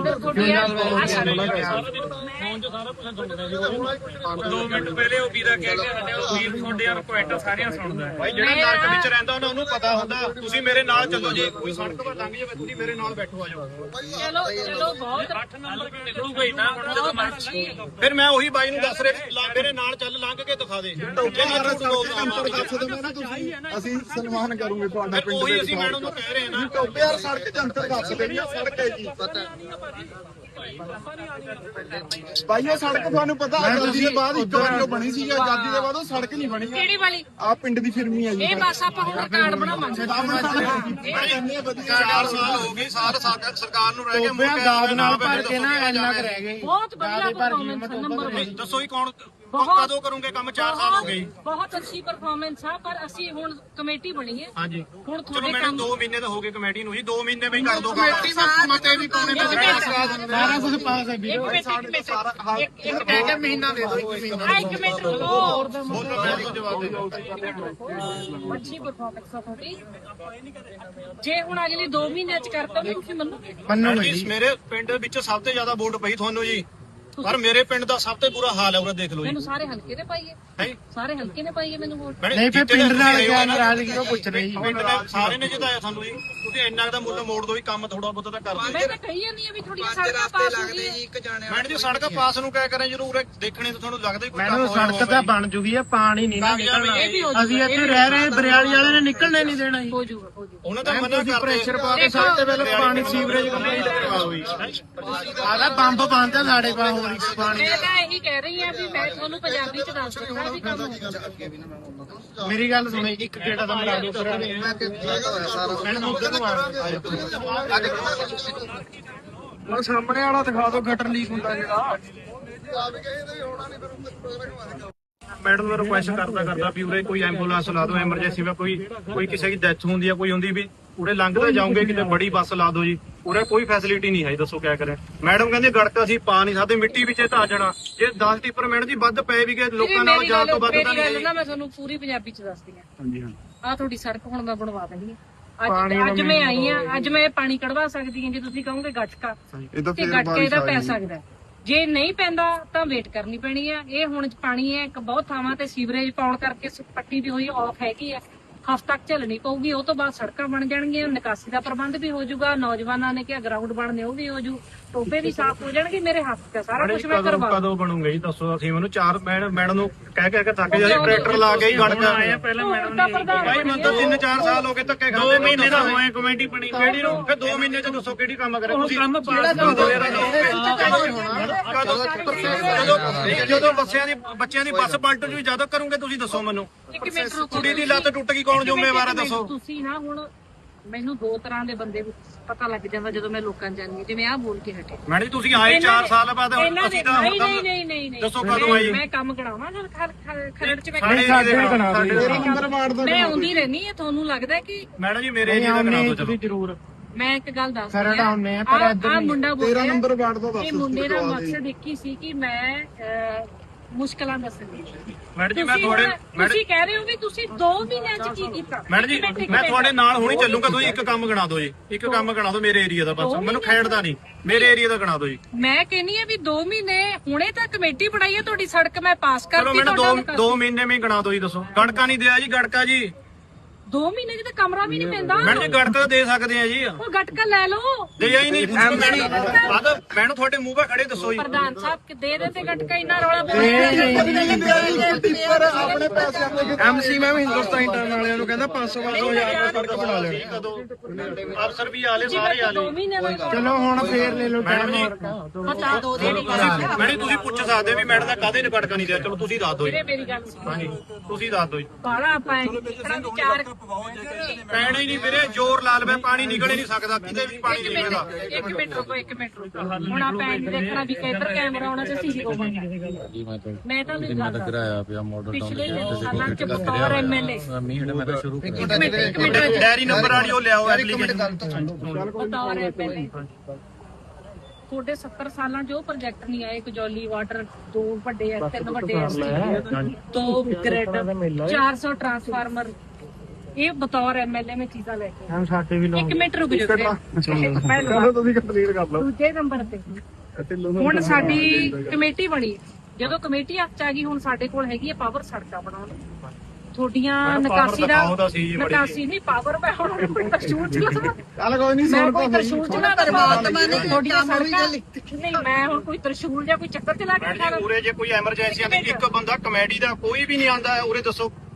Speaker 6: ਦੋ ਮਿੰਟ ਪਹਿਲੇ ਉਹ ਵੀਰਾ ਕਹਿ ਕੇ ਹਟਿਆ ਉਹ ਵੀਰ ਤੁਹਾਡੇ ਯਾਰ ਕੁਐਂਟ ਸਾਰਿਆਂ ਸੁਣਦਾ। ਹੈ
Speaker 1: ਭਾਈ ਜਿਹੜਾ ਨਰਕ ਵਿੱਚ ਰਹਿੰਦਾ ਉਹਨਾਂ ਨੂੰ ਪਤਾ ਹੁੰਦਾ ਤੁਸੀਂ ਮੇਰੇ ਨਾਲ ਚੱਲੋ ਜੇ ਕੋਈ ਸੜਕ 'ਤੇ ਲੰਘ ਜਾਵੇ ਤੁਸੀਂ ਮੇਰੇ ਨਾਲ ਬੈਠੋ ਆ ਜਾਓ।
Speaker 2: ਚਲੋ ਚਲੋ ਬਹੁਤ
Speaker 6: 8 ਨੰਬਰ ਨਿਕਲੂਗਾ ਹੀ ਨਾ ਹੁਣ ਜਦੋਂ ਮੈਂ
Speaker 1: ਫਿਰ ਮੈਂ ਉਹੀ ਬਾਈ ਨੂੰ ਦੱਸ ਰਿਹਾ ਮੇਰੇ ਨਾਲ ਚੱਲ ਲੰਘ ਕੇ ਦਿਖਾ ਦੇ। ਜੇ ਮੈਂ ਝੂਠ ਬੋਲਦਾ
Speaker 3: ਅੰਤਰ ਦੱਸ ਦਿਓ ਨਾ ਤੁਸੀਂ। ਅਸੀਂ ਸਨਮਾਨ ਕਰੂਗੇ ਤੁਹਾਡਾ ਪਿੰਡ
Speaker 1: ਉਹੀ
Speaker 3: ਦੇ
Speaker 1: ਅਸੀਂ ਮੈਡਮ ਨੂੰ ਕਹਿ ਰਹੇ ਹਾਂ ਨਾ।
Speaker 3: ਟੋਬੇ ਯਾਰ ਸੜਕ ਚ ਅੰਤਰ ਦੱਸ ਦੇਣੀ ਆ ਸੜਕ ਹੈ ਜੀ। ਭਾਈ ਉਹ ਸੜਕ ਤੁਹਾਨੂੰ ਪਤਾ ਆਜ਼ਾਦੀ ਦੇ ਬਾਅਦ ਇੱਕ ਵਾਰ ਜੋ ਬਣੀ ਸੀ ਆਜ਼ਾਦੀ ਦੇ ਬਾਅਦ ਉਹ ਸੜਕ ਨਹੀਂ ਬਣੀ।
Speaker 2: ਕਿਹੜੀ ਵਾਲੀ?
Speaker 3: ਆ ਪਿੰਡ ਦੀ ਫਿਰਮੀ ਆ ਜੀ।
Speaker 2: ਇਹ ਬਸ ਆਪਾਂ ਹੁਣ ਕਾਰਡ ਬਣਾਵਾਂਗੇ।
Speaker 1: ਚਾਰ ਸਾਲ ਹੋ ਗਏ ਸਾਲ ਸਾਡਾ ਸਰਕਾਰ ਨੂੰ ਰਹਿ ਗਏ
Speaker 4: ਟੋਬਿਆਂ ਦਾਦ ਨਾਲ ਭਰ ਕੇ ਨਾ ਇੰਨਾ ਕੁ ਰਹਿ ਗਏ।
Speaker 2: ਬਹੁਤ ਵਧੀਆ ਪਰਫਾਰਮੈਂਸ ਨੰਬਰ 1
Speaker 1: ਦੱਸੋ ਹੀ ਕੌਣ
Speaker 2: ਬਹੁਤ-
Speaker 1: ਕਦੋਂ ਕਰੋਗੇ ਕੰਮ 4 ਸਾਲ ਹੋ ਗਏ ਜੀ।
Speaker 2: ਬਹੁਤ ਅੱਛੀ ਪਰਫਾਰਮੈਂਸ ਆ ਪਰ ਅਸੀਂ ਹੁਣ ਕਮੇਟੀ ਬਣੀ ਹੈ
Speaker 1: ਹਾਂਜੀ
Speaker 2: ਹੁਣ
Speaker 1: ਚਲੋ
Speaker 2: ਤੁਹਾਡੇ ਕੰਮ
Speaker 1: 2 ਮਹੀਨੇ ਤਾਂ ਹੋ ਗਏ ਕਮੇਟੀ ਨੂੰ ਜੀ 2 ਮਹੀਨੇ ਵਿੱਚ ਕਰ ਦੋ
Speaker 3: ਕਮੇਟੀ ਵਿੱਚ ਮਤੇ ਵੀ ਪਾਉਣੇ
Speaker 2: ਇੱਕ ਮਿੰਟ
Speaker 4: ਸਾਰਾ ਕੁਝ ਪਾਸ ਹੈ ਵੀਰੇ
Speaker 2: ਇੱਕ
Speaker 3: ਕਹਿ ਕੇ ਮਹੀਨਾ ਦੇ ਦਿਓ ਇੱਕ ਮਹੀਨਾ
Speaker 2: ਆ ਇੱਕ ਮਿੰਟ ਰੁਕੋ ਅੱਛੀ ਪਰਫਾਰਮੈਂਸ ਆ ਤੁਹਾਡੀ ਜੇ ਹੁਣ ਅਗਲੇ 2 ਮਹੀਨਿਆਂ ਚ ਕਰਤਾ ਤਾਂ ਤੁਸੀਂ ਮੰਨੋਗੇ
Speaker 4: ਮੰਨੋ
Speaker 1: ਮੈਡਮ ਜੀ ਮੇਰੇ ਪਿੰਡ ਵਿੱਚ ਸਭ ਤੋਂ ਜ਼ਿਆਦਾ ਵੋਟ ਪਈ ਤੁਹਾਨੂੰ ਜੀ ਪਰ ਮੇਰੇ ਪਿੰਡ ਦਾ ਸਭ ਤੋਂ ਬੁਰਾ ਹਾਲ ਹੈ ਉਰੇ ਦੇਖ ਲਓ ਜੀ।
Speaker 2: ਮੈਨੂੰ ਸਾਰੇ ਹਲਕੇ ਨੇ ਪਾਈਏ।
Speaker 1: ਹੈ
Speaker 2: ਸਾਰੇ ਹਲਕੇ ਨੇ ਪਾਈਏ ਮੈਨੂੰ ਵੋਟ?
Speaker 4: ਨਹੀਂ ਫਿਰ ਪਿੰਡ ਨਾਲ ਕਿਆ ਨਾਰਾਜ਼ਗੀ ਉਹ ਪੁੱਛ ਰਹੀ
Speaker 1: ਪਿੰਡ ਦੇ ਸਾਰੇ ਨੇ ਜਿਤਾਇਆ ਸਾਨੂੰ ਜੀ। ਤੁਸੀਂ ਇੰਨਾ ਦਾ ਮੁੱਲ ਮੋੜ ਦੋ ਜੀ ਕੰਮ ਥੋੜਾ ਬਹੁਤਾ ਤਾਂ ਕਰ
Speaker 2: ਮੈਂ ਤਾਂ ਕਹੀ ਜਾਂਦੀ ਆ ਵੀ ਥੋੜੀਆਂ ਸੜਕਾਂ ਪਾਸ ਹੋ। ਗਈਆਂ
Speaker 1: ਮੈਡਮ ਜੀ ਸੜਕ ਪਾਸ ਨੂੰ ਕਹਿ ਕਰੇ ਜਰੂਰ ਹੈ, ਦੇਖਣੇ ਤਾਂ ਤੁਹਾਨੂੰ ਲੱਗਦਾ ਹੀ ਕੋਈ
Speaker 4: ਮੈਨੂੰ
Speaker 1: ਕੰਮ ਹੋਇਆ
Speaker 4: ਸੜਕ ਤਾਂ
Speaker 1: ਜੀ।
Speaker 4: ਬਣ ਜੂਗੀ ਆ ਪਾਣੀ ਨਹੀਂ ਨਾ ਨਿਕਲਣਾ।
Speaker 2: ਇਹ ਵੀ ਹੋ ਜੂਗਾ,
Speaker 4: ਅਸੀਂ
Speaker 2: ਇਹ
Speaker 4: ਇੱਥੇ
Speaker 2: ਵੀ
Speaker 4: ਰਹਿ ਰਹੇ ਬਰਿਆਲੀ ਵਾਲੇ ਨੇ ਨਿਕਲਣੇ ਨਹੀਂ ਦੇਣਾ ਜੀ।
Speaker 2: ਹੋ ਜਾਊਗਾ ਹੋ ਜਾਊਗਾ
Speaker 1: ਉਹਨਾਂ ਦਾ ਮਨਾ ਕਰਦੇ
Speaker 4: ਪ੍ਰੈਸ਼ਰ ਪਾ ਕੇ ਸਭ ਤੋਂ ਪਹਿਲਾਂ ਪਾਣੀ ਸੀਵਰੇਜ ਕੰਪਲੀਟ ਕਰਵਾਓ ਜੀ। ਆਦਾ ਪੰਪ ਬੰਦ ਸਾਡੇ ਪਾ ਹੋਰ ਇੱਕ ਪਾਣੀ
Speaker 2: ਮੈਂ ਤਾਂ ਇਹੀ ਕਹਿ ਰਹੀ ਆ ਵੀ ਮੈਂ ਤੁਹਾਨੂੰ ਪੰਜਾਬੀ ਚ ਦੱਸ ਦਿੰਦਾ ਵੀ ਕੰਮ ਹੋਊਗਾ
Speaker 4: ਮੇਰੀ ਗੱਲ ਸੁਣੋ ਇੱਕ ਗੇੜਾ ਤਾਂ ਮਰਾ ਦਿਓ ਮੈਨੂੰ ਉਧਰ ਨੂੰ ਆ
Speaker 3: ਹੁਣ ਸਾਹਮਣੇ ਵਾਲਾ ਦਿਖਾ ਦਿਓ ਗਟਰ ਲੀਕ ਹੁੰਦਾ ਜਿਹੜਾ।
Speaker 1: ਮੈਡਮ ਨੂੰ ਰਿਕੁਐਸਟ ਕਰਦਾ ਕਰਦਾ ਵੀ ਉਰੇ ਕੋਈ ਐਂਬੂਲੈਂਸ ਲਾ ਦਿਓ ਐਮਰਜੈਂਸੀ ਵਿੱਚ ਕੋਈ ਕੋਈ ਕਿਸੇ ਦੀ ਡੈਥ ਹੁੰਦੀ ਆ ਕੋਈ ਹੁੰਦੀ ਵੀ ਉਰੇ ਲੰਘਦੇ ਜਾਓਗੇ ਕਿਤੇ ਬੜੀ ਬੱਸ ਲਾ ਦਿਓ ਜੀ। ਉਰੇ ਕੋਈ ਫੈਸਿਲਿਟੀ ਨਹੀਂ ਹੈ ਦੱਸੋ ਕਿਆ ਕਰੇ। ਮੈਡਮ ਕਹਿੰਦੇ ਗੜਕਾ ਅਸੀਂ ਪਾ ਨਹੀਂ ਸਕਦੇ ਮਿੱਟੀ ਵਿੱਚ ਧਾ ਜਾਣਾ। ਜੇ 10 ਟਿੱਪਰ ਮੈਡਮ ਜੀ ਵੱਧ ਪਏ ਵੀ ਗਏ ਲੋਕਾਂ ਨਾਲ ਜਾਣ ਤੋਂ ਵੱਧ ਤਾਂ ਨਹੀਂ
Speaker 2: ਨਾ ਮੈਂ ਤੁਹਾਨੂੰ ਪੂਰੀ ਪੰਜਾਬੀ ਚ ਦੱਸਦੀ ਆ
Speaker 3: ਹਾਂਜੀ ਹਾਂ।
Speaker 2: ਆ ਤੁਹਾਡੀ ਸੜਕ ਹੁਣ ਮੈਂ ਬਣਵਾ ਆ ਅੱਜ ਅੱਜ ਮੈਂ ਆਈ ਆ ਅੱਜ ਮੈਂ ਪਾਣੀ ਕਢਵਾ ਸਕਦੀ ਹਾਂ ਜੇ ਤੁਸੀਂ ਕਹੋਗੇ ਗੱਟਕਾ
Speaker 3: ਇਹ ਤਾਂ
Speaker 2: ਤੇ
Speaker 3: ਫੇਰ
Speaker 2: ਗੱਟਕੇ ਦਾ
Speaker 3: ਆ
Speaker 2: ਪੈ ਸਕਦਾ। ਜੇ ਨਹੀਂ ਪੈਂਦਾ ਤਾਂ ਵੇਟ ਕਰਨੀ ਪੈਣੀ ਆ ਇਹ ਹੁਣ ਪਾਣੀ ਹੈ ਇੱਕ ਬਹੁਤ ਥਾਵਾਂ ਤੇ ਸੀਵਰੇਜ ਪਾਉਣ ਕਰਕੇ ਪੱਟੀ ਦੀ ਹੋਈ ਆਫ ਹੈਗੀ ਆ। ਹਫ਼ਤਾ ਤੱਕ ਝੱਲਣੀ ਪਊਗੀ, ਉਹ ਤੋਂ ਬਾਅਦ ਸੜਕਾਂ ਬਣ ਜਾਣਗੀਆਂ, ਨਿਕਾਸੀ ਦਾ ਪ੍ਰਬੰਧ ਵੀ ਹੋ ਜਾਊਗਾ, ਨੌਜਵਾਨਾਂ ਨੇ ਕਿਹਾ ਗਰਾਊਂਡ ਬਣਨੇ, ਉਹ ਵੀ ਹੋ ਜੂ ਟੋਪੇ ਵੀ ਸਾਫ਼ ਹੋ ਜਾਣਗੇ ਮੇਰੇ ਹੱਥ ਤੇ ਸਾਰਾ ਕੁਝ ਮੈਂ
Speaker 1: ਕਦੋਂ
Speaker 2: ਕਰਵਾ
Speaker 1: ਕਦੋਂ ਬਣੂਗੇ ਜੀ ਦੱਸੋ ਅਸੀਂ ਮੈਨੂੰ ਚਾਰ ਮੈਡਮ ਮੈਡਮ ਨੂੰ ਕਹਿ ਕਹਿ ਕੇ ਥੱਕ ਜਾਂਦੇ ਟਰੈਕਟਰ ਲਾ ਕੇ ਹੀ ਗੜਕਾ
Speaker 2: ਪਹਿਲਾਂ ਮੈਡਮ
Speaker 1: ਭਾਈ ਮੈਨੂੰ ਤਾਂ 3-4 ਸਾਲ ਹੋ ਗਏ ਧੱਕੇ ਖਾਂਦੇ
Speaker 6: 2 ਮਹੀਨੇ ਦਾ ਹੋਏ ਕਮੇਟੀ ਬਣੀ।
Speaker 1: ਕਿਹੜੀ ਨੂੰ? ਫਿਰ 2 ਮਹੀਨੇ ਚ ਦੱਸੋ ਕਿਹੜੀ ਕੰਮ ਕਰੇ ਤੁਸੀਂ
Speaker 6: ਕੰਮ
Speaker 1: ਜਦੋਂ ਜਦੋਂ ਬੱਸਿਆਂ ਦੀ ਬੱਚਿਆਂ ਦੀ ਬੱਸ ਪਲਟ ਜੂ ਜਦੋਂ ਕਰੋਗੇ ਤੁਸੀਂ ਦੱਸੋ ਮੈਨੂੰ। ਕੁੜੀ ਦੀ ਲੱਤ ਟੁੱਟ ਗਈ ਕੌਣ ਜ਼ਿੰਮੇਵਾਰ ਹੈ ਦੱਸੋ।
Speaker 2: ਤੁਸੀਂ ਨਾ ਹੁਣ ਮੈਨੂੰ ਦੋ ਤਰ੍ਹਾਂ ਦੇ ਬੰਦੇ ਪਤਾ ਲੱਗ ਜਾਂਦਾ ਜਦੋਂ ਮੈਂ ਲੋਕਾਂ ਹਾਂ, ਜਿਵੇਂ ਆਹ ਬੋਲ ਕੇ ਹਟੇ।
Speaker 1: ਮੈਡਮ ਜੀ ਤੁਸੀਂ ਆਏ 4 ਸਾਲ ਬਾਅਦ ਅਸੀਂ ਤਾਂ
Speaker 2: ਨਹੀਂ ਨਹੀਂ ਨਹੀਂ ਨਹੀਂ।
Speaker 1: ਦੱਸੋ ਕਦੋਂ ਆਈ?
Speaker 2: ਮੈਂ ਕੰਮ ਕਰਾਵਾਂ ਖਰ- ਖਰੜ ਚ ਮੈਂ
Speaker 1: ਸਾਡੇ
Speaker 3: ਨੰਬਰ ਵਾਰਡ ਦਾ
Speaker 2: ਮੈਂ ਆਉਂਦੀ ਰਹਿਣੀ ਹੈ ਤੁਹਾਨੂੰ ਲੱਗਦਾ ਹੈ ਕਿ
Speaker 1: ਮੈਡਮ ਜੀ ਮੇਰੇ ਏਰੀਆ ਦਾ ਕਰਾ ਦਿਓ ਚਲੋ।
Speaker 4: ਜ਼ਰੂਰ।
Speaker 2: ਮੈਂ ਇੱਕ ਗੱਲ ਦੱਸ
Speaker 4: ਖਰੜ ਆਉਂਦੇ ਆ, ਪਰ ਇੱਧਰ
Speaker 2: ਆ। ਮੁੰਡਾ ਬੋਲ
Speaker 3: 13
Speaker 2: ਰਿਹਾ
Speaker 3: ਨੰਬਰ ਵਾਰਡ ਦਾ ਦੱਸ
Speaker 2: ਇਹ ਮੁੰਡੇ ਦਾ ਮਕਸਦ ਇੱਕ ਹੀ ਸੀ ਕਿ ਮੈਂ ਮੁਸ਼ਕਲਾਂ ਦੱਸਣੀ
Speaker 1: ਮੈਡਮ ਜੀ ਮੈਂ
Speaker 2: ਤੁਸੀਂ
Speaker 1: ਤੁਹਾਡੇ
Speaker 2: ਹੁਣ-
Speaker 1: ਮੈਡਮ
Speaker 2: ਤੁਸੀਂ ਕਹਿ ਰਹੇ ਹੋ ਵੀ ਤੁਸੀਂ 2 ਮਹੀਨਿਆਂ ਚ ਕੀ ਕੀਤਾ?
Speaker 1: ਮੈਡਮ ਜੀ
Speaker 2: ਇੱਕ ਮਿੰਟ, ਇੱਕ
Speaker 1: ਮੈਂ
Speaker 2: ਮਿੰਟ।
Speaker 1: ਤੁਹਾਡੇ ਨਾਲ ਹੁਣੀ ਚੱਲੂਗਾ ਤੁਸੀਂ ਇੱਕ ਕੰਮ ਗਣਾ ਦਿਓ ਜੀ। ਇੱਕ ਕੰਮ ਗਣਾ ਦਿਓ ਮੇਰੇ ਏਰੀਆ ਦਾ ਬਸ। ਮੈਨੂੰ ਖੇਡਦਾ ਨਹੀਂ। ਮੇਰੇ ਏਰੀਆ ਦਾ ਗਣਾ ਦਿਓ ਜੀ।
Speaker 2: ਮੈਂ ਕਹਿੰਨੀ ਆ ਵੀ 2 ਮਹੀਨੇ ਹੁਣੇ ਤਾਂ ਕਮੇਟੀ ਬਣਾਈ ਹੈ ਤੁਹਾਡੀ ਸੜਕ ਮੈਂ ਪਾਸ
Speaker 1: ਚਲੋ
Speaker 2: ਕਰਤੀ ਤੁਹਾਡਾ
Speaker 1: 2
Speaker 2: ਵਿਕਾਸ।
Speaker 1: 2 ਮਹੀਨੇ ਵਿੱਚ ਗਣਾ ਦਿਓ ਜੀ ਦੱਸੋ। ਗੜਕਾ ਨਹੀਂ ਦਿਆ ਜੀ ਗੜਕਾ ਜੀ।
Speaker 2: 2 ਮਹੀਨੇ ਚ ਤਾਂ ਕਮਰਾ ਵੀ ਨਹੀਂ ਪੈਂਦਾ
Speaker 1: ਮੈਡਮ ਜੀ ਗੜਕਾ ਤਾਂ ਦੇ ਸਕਦੇ ਆ ਜੀ।
Speaker 2: ਉਹ ਗਟਕਾ ਲੈ ਲਓ।
Speaker 1: ਦੇ ਹੀ ਨਹੀਂ। ਬਾਦ ਮੈਨੂੰ ਤੁਹਾਡੇ ਮੂੰਹ 'ਤੇ ਖੜੇ ਦੱਸੋ ਜੀ।
Speaker 2: ਪ੍ਰਧਾਨ ਸਾਹਿਬ ਕਿ ਦੇ ਦੇ ਤੇ ਗਟਕਾ ਇੰਨਾ ਰੌਲਾ
Speaker 3: ਟਿੱਪਰ ਆਪਣੇ ਪੈਸਿਆਂ ਦੇ
Speaker 4: ਐਮਸੀ ਮੈਂ ਵੀ ਹਿੰਦੁਸਤਾਨ ਇੰਟਰਨ ਵਾਲਿਆਂ ਨੂੰ ਕਹਿੰਦਾ 500 500 ਹਜ਼ਾਰ ਦਾ ਸੜਕ ਬਣਾ ਲੈਣੀ।
Speaker 1: ਕਦੋਂ ਅਫਸਰ ਵੀ ਆਲੇ ਸਾਰੇ ਆਲੇ।
Speaker 2: 2 ਮਹੀਨੇ ਦਾ
Speaker 4: ਚਲੋ ਹੁਣ ਫੇਰ ਲੈ ਲਓ
Speaker 1: ਮੈਡਮ ਜੀ
Speaker 2: ਪਤਾ ਦੋ ਦੇ ਨਹੀਂ
Speaker 1: ਮੈਡਮ ਤੁਸੀਂ ਪੁੱਛ ਸਕਦੇ ਵੀ ਮੈਡਮ ਦਾ ਕਾਹਦੇ ਨੇ ਗੜਕਾ ਨਹੀਂ ਦਿਆ ਚਲੋ ਤੁਸੀਂ ਦੱਸ ਦਿਓ ਜੀ।
Speaker 2: ਮੇਰੀ ਗੱਲ ਸੁਣ।
Speaker 1: ਹਾਂਜੀ ਤੁਸੀਂ ਦੱਸ ਦਿਓ ਜੀ।
Speaker 2: ਬਾਲਾ ਆਪਾਂ ਇਹ ਦੇਖਣਾ ਵੀ ਚਾਰ
Speaker 1: ਪੈਣਾ ਹੀ ਨਹੀਂ ਵੀਰੇ ਜ਼ੋਰ ਲਾ ਲਵੇ ਪਾਣੀ ਨਿਕਲ ਹੀ ਨਹੀਂ ਸਕਦਾ ਕਿਤੇ ਵੀ ਪਾਣੀ
Speaker 2: ਇੱਕ
Speaker 1: ਨਹੀਂ ਨਿਕਲਦਾ।
Speaker 2: ਮਿੰਟ ਇੱਕ ਮਿੰਟ ਰੁਕੋ ਇੱਕ ਮਿੰਟ ਰੁਕੋ। ਹੁਣ ਆਪਾਂ ਇਹ ਨੀ ਦੇਖਣਾ ਵੀ ਕਿੱਧਰ ਕੈਮਰਾ ਆਉਣਾ ਤੇ ਸੀਸੀ ਕੋਵਾਂਗੇ
Speaker 5: ਜੀ ਮੈਂ ਤਾਂ
Speaker 2: ਮੈਂ ਤਾਂ ਨਹੀਂ
Speaker 5: ਮੈਂ ਤਾਂ
Speaker 2: ਗੱਲ
Speaker 5: ਕਿਰਾਇਆ ਪਿਆ ਮਾਡਲ ਟਾਊਨ
Speaker 2: ਪਿਛਲੇ ਸਾਲਾਂ ਚ ਬਤੌਰ ਐਮਐਲਏ
Speaker 5: ਮੀਂਹ ਹੇਠ ਮੈਂ ਤਾਂ ਸ਼ੁਰੂ ਕੀਤਾ
Speaker 2: ਇੱਕ ਮਿੰਟ ਇੱਕ ਮਿੰਟ
Speaker 1: ਡੈਰੀ ਨੰਬਰ ਵਾਲੀ ਉਹ ਲਿਆਓ ਐਪਲੀਕੇਸ਼ਨ
Speaker 2: ਬਤੌਰ ਐਮਐਲਏ। ਤੁਹਾਡੇ 70 ਸਾਲਾਂ 'ਚ ਉਹ ਪ੍ਰੋਜੈਕਟ ਨਹੀਂ ਆਏ ਕਜੌਲੀ ਵਾਟਰ ਦੋ ਵੱਡੇ ਆ ਤਿੰਨ ਵੱਡੇ ਆ। ਦੋ ਗ੍ਰਿਡ 400 ਟਰਾਂਸਫਾਰਮਰ ਇਹ ਬਤੌਰ ਐਮਐਲਏ ਮੈਂ ਚੀਜ਼ਾਂ ਲੈ ਕੇ
Speaker 4: ਹਮ ਸਾਡੇ ਵੀ
Speaker 2: ਇੱਕ ਮਿੰਟ ਰੁਕ ਜਾਓ। ਪਹਿਲਾਂ
Speaker 3: ਚਲੋ ਤੁਸੀਂ ਕੰਪਲੀਟ ਕਰ ਲਓ।
Speaker 2: ਦੂਜੇ ਨੰਬਰ ਤੇ। ਹੁਣ ਸਾਡੀ ਕਮੇਟੀ ਬਣੀ। ਜਦੋਂ ਕਮੇਟੀ ਹੱਥ 'ਚ ਆ ਗਈ ਹੁਣ ਸਾਡੇ ਕੋਲ ਹੈਗੀ ਹੈ ਪਾਵਰ ਸੜਕਾਂ ਬਣਾਉਣ। ਨੂੰ। ਤੁਹਾਡੀਆਂ
Speaker 1: ਮੈਡਮ, power
Speaker 2: ਨਿਕਾਸੀ ਦਾ
Speaker 1: ਦਿਖਾਓ ਤਾਂ ਸਹੀ ਜੀ ਬੜੀ।
Speaker 2: ਨਿਕਾਸੀ ਨਹੀਂ ਪਾਵਰ ਮੈਂ ਹੁਣ ਕੋਈ ਤਰਸ਼ੂਲ ਚਲਾਵਾਂ
Speaker 3: ਚੱਲ ਕੋਈ ਨਹੀਂ
Speaker 2: ਮੈਂ
Speaker 3: ਸੁਣ
Speaker 2: ਕੋਈ
Speaker 3: ਤਾਂ
Speaker 2: ਤਰਸ਼ੂਲ ਚਲਾ ਪਰਮਾਤਮਾ ਨੇ ਤੁਹਾਡੀਆਂ ਸੜਕਾਂ ਨਹੀਂ ਮੈਂ ਹੁਣ ਕੋਈ ਤਰਸ਼ੂਲ ਜਾਂ ਕੋਈ ਚੱਕਰ ਚਲਾ ਕੇ
Speaker 1: ਮੈਡਮ ਉਰੇ ਜੇ ਕੋਈ ਐਮਰਜੈਂਸੀ ਆਂਦੀ ਇੱਕ ਬੰਦਾ ਕਮੇਡੀ ਦਾ ਕੋਈ ਵੀ ਨਹੀਂ ਆਂਦਾ ਉਰੇ ਦੱਸੋ।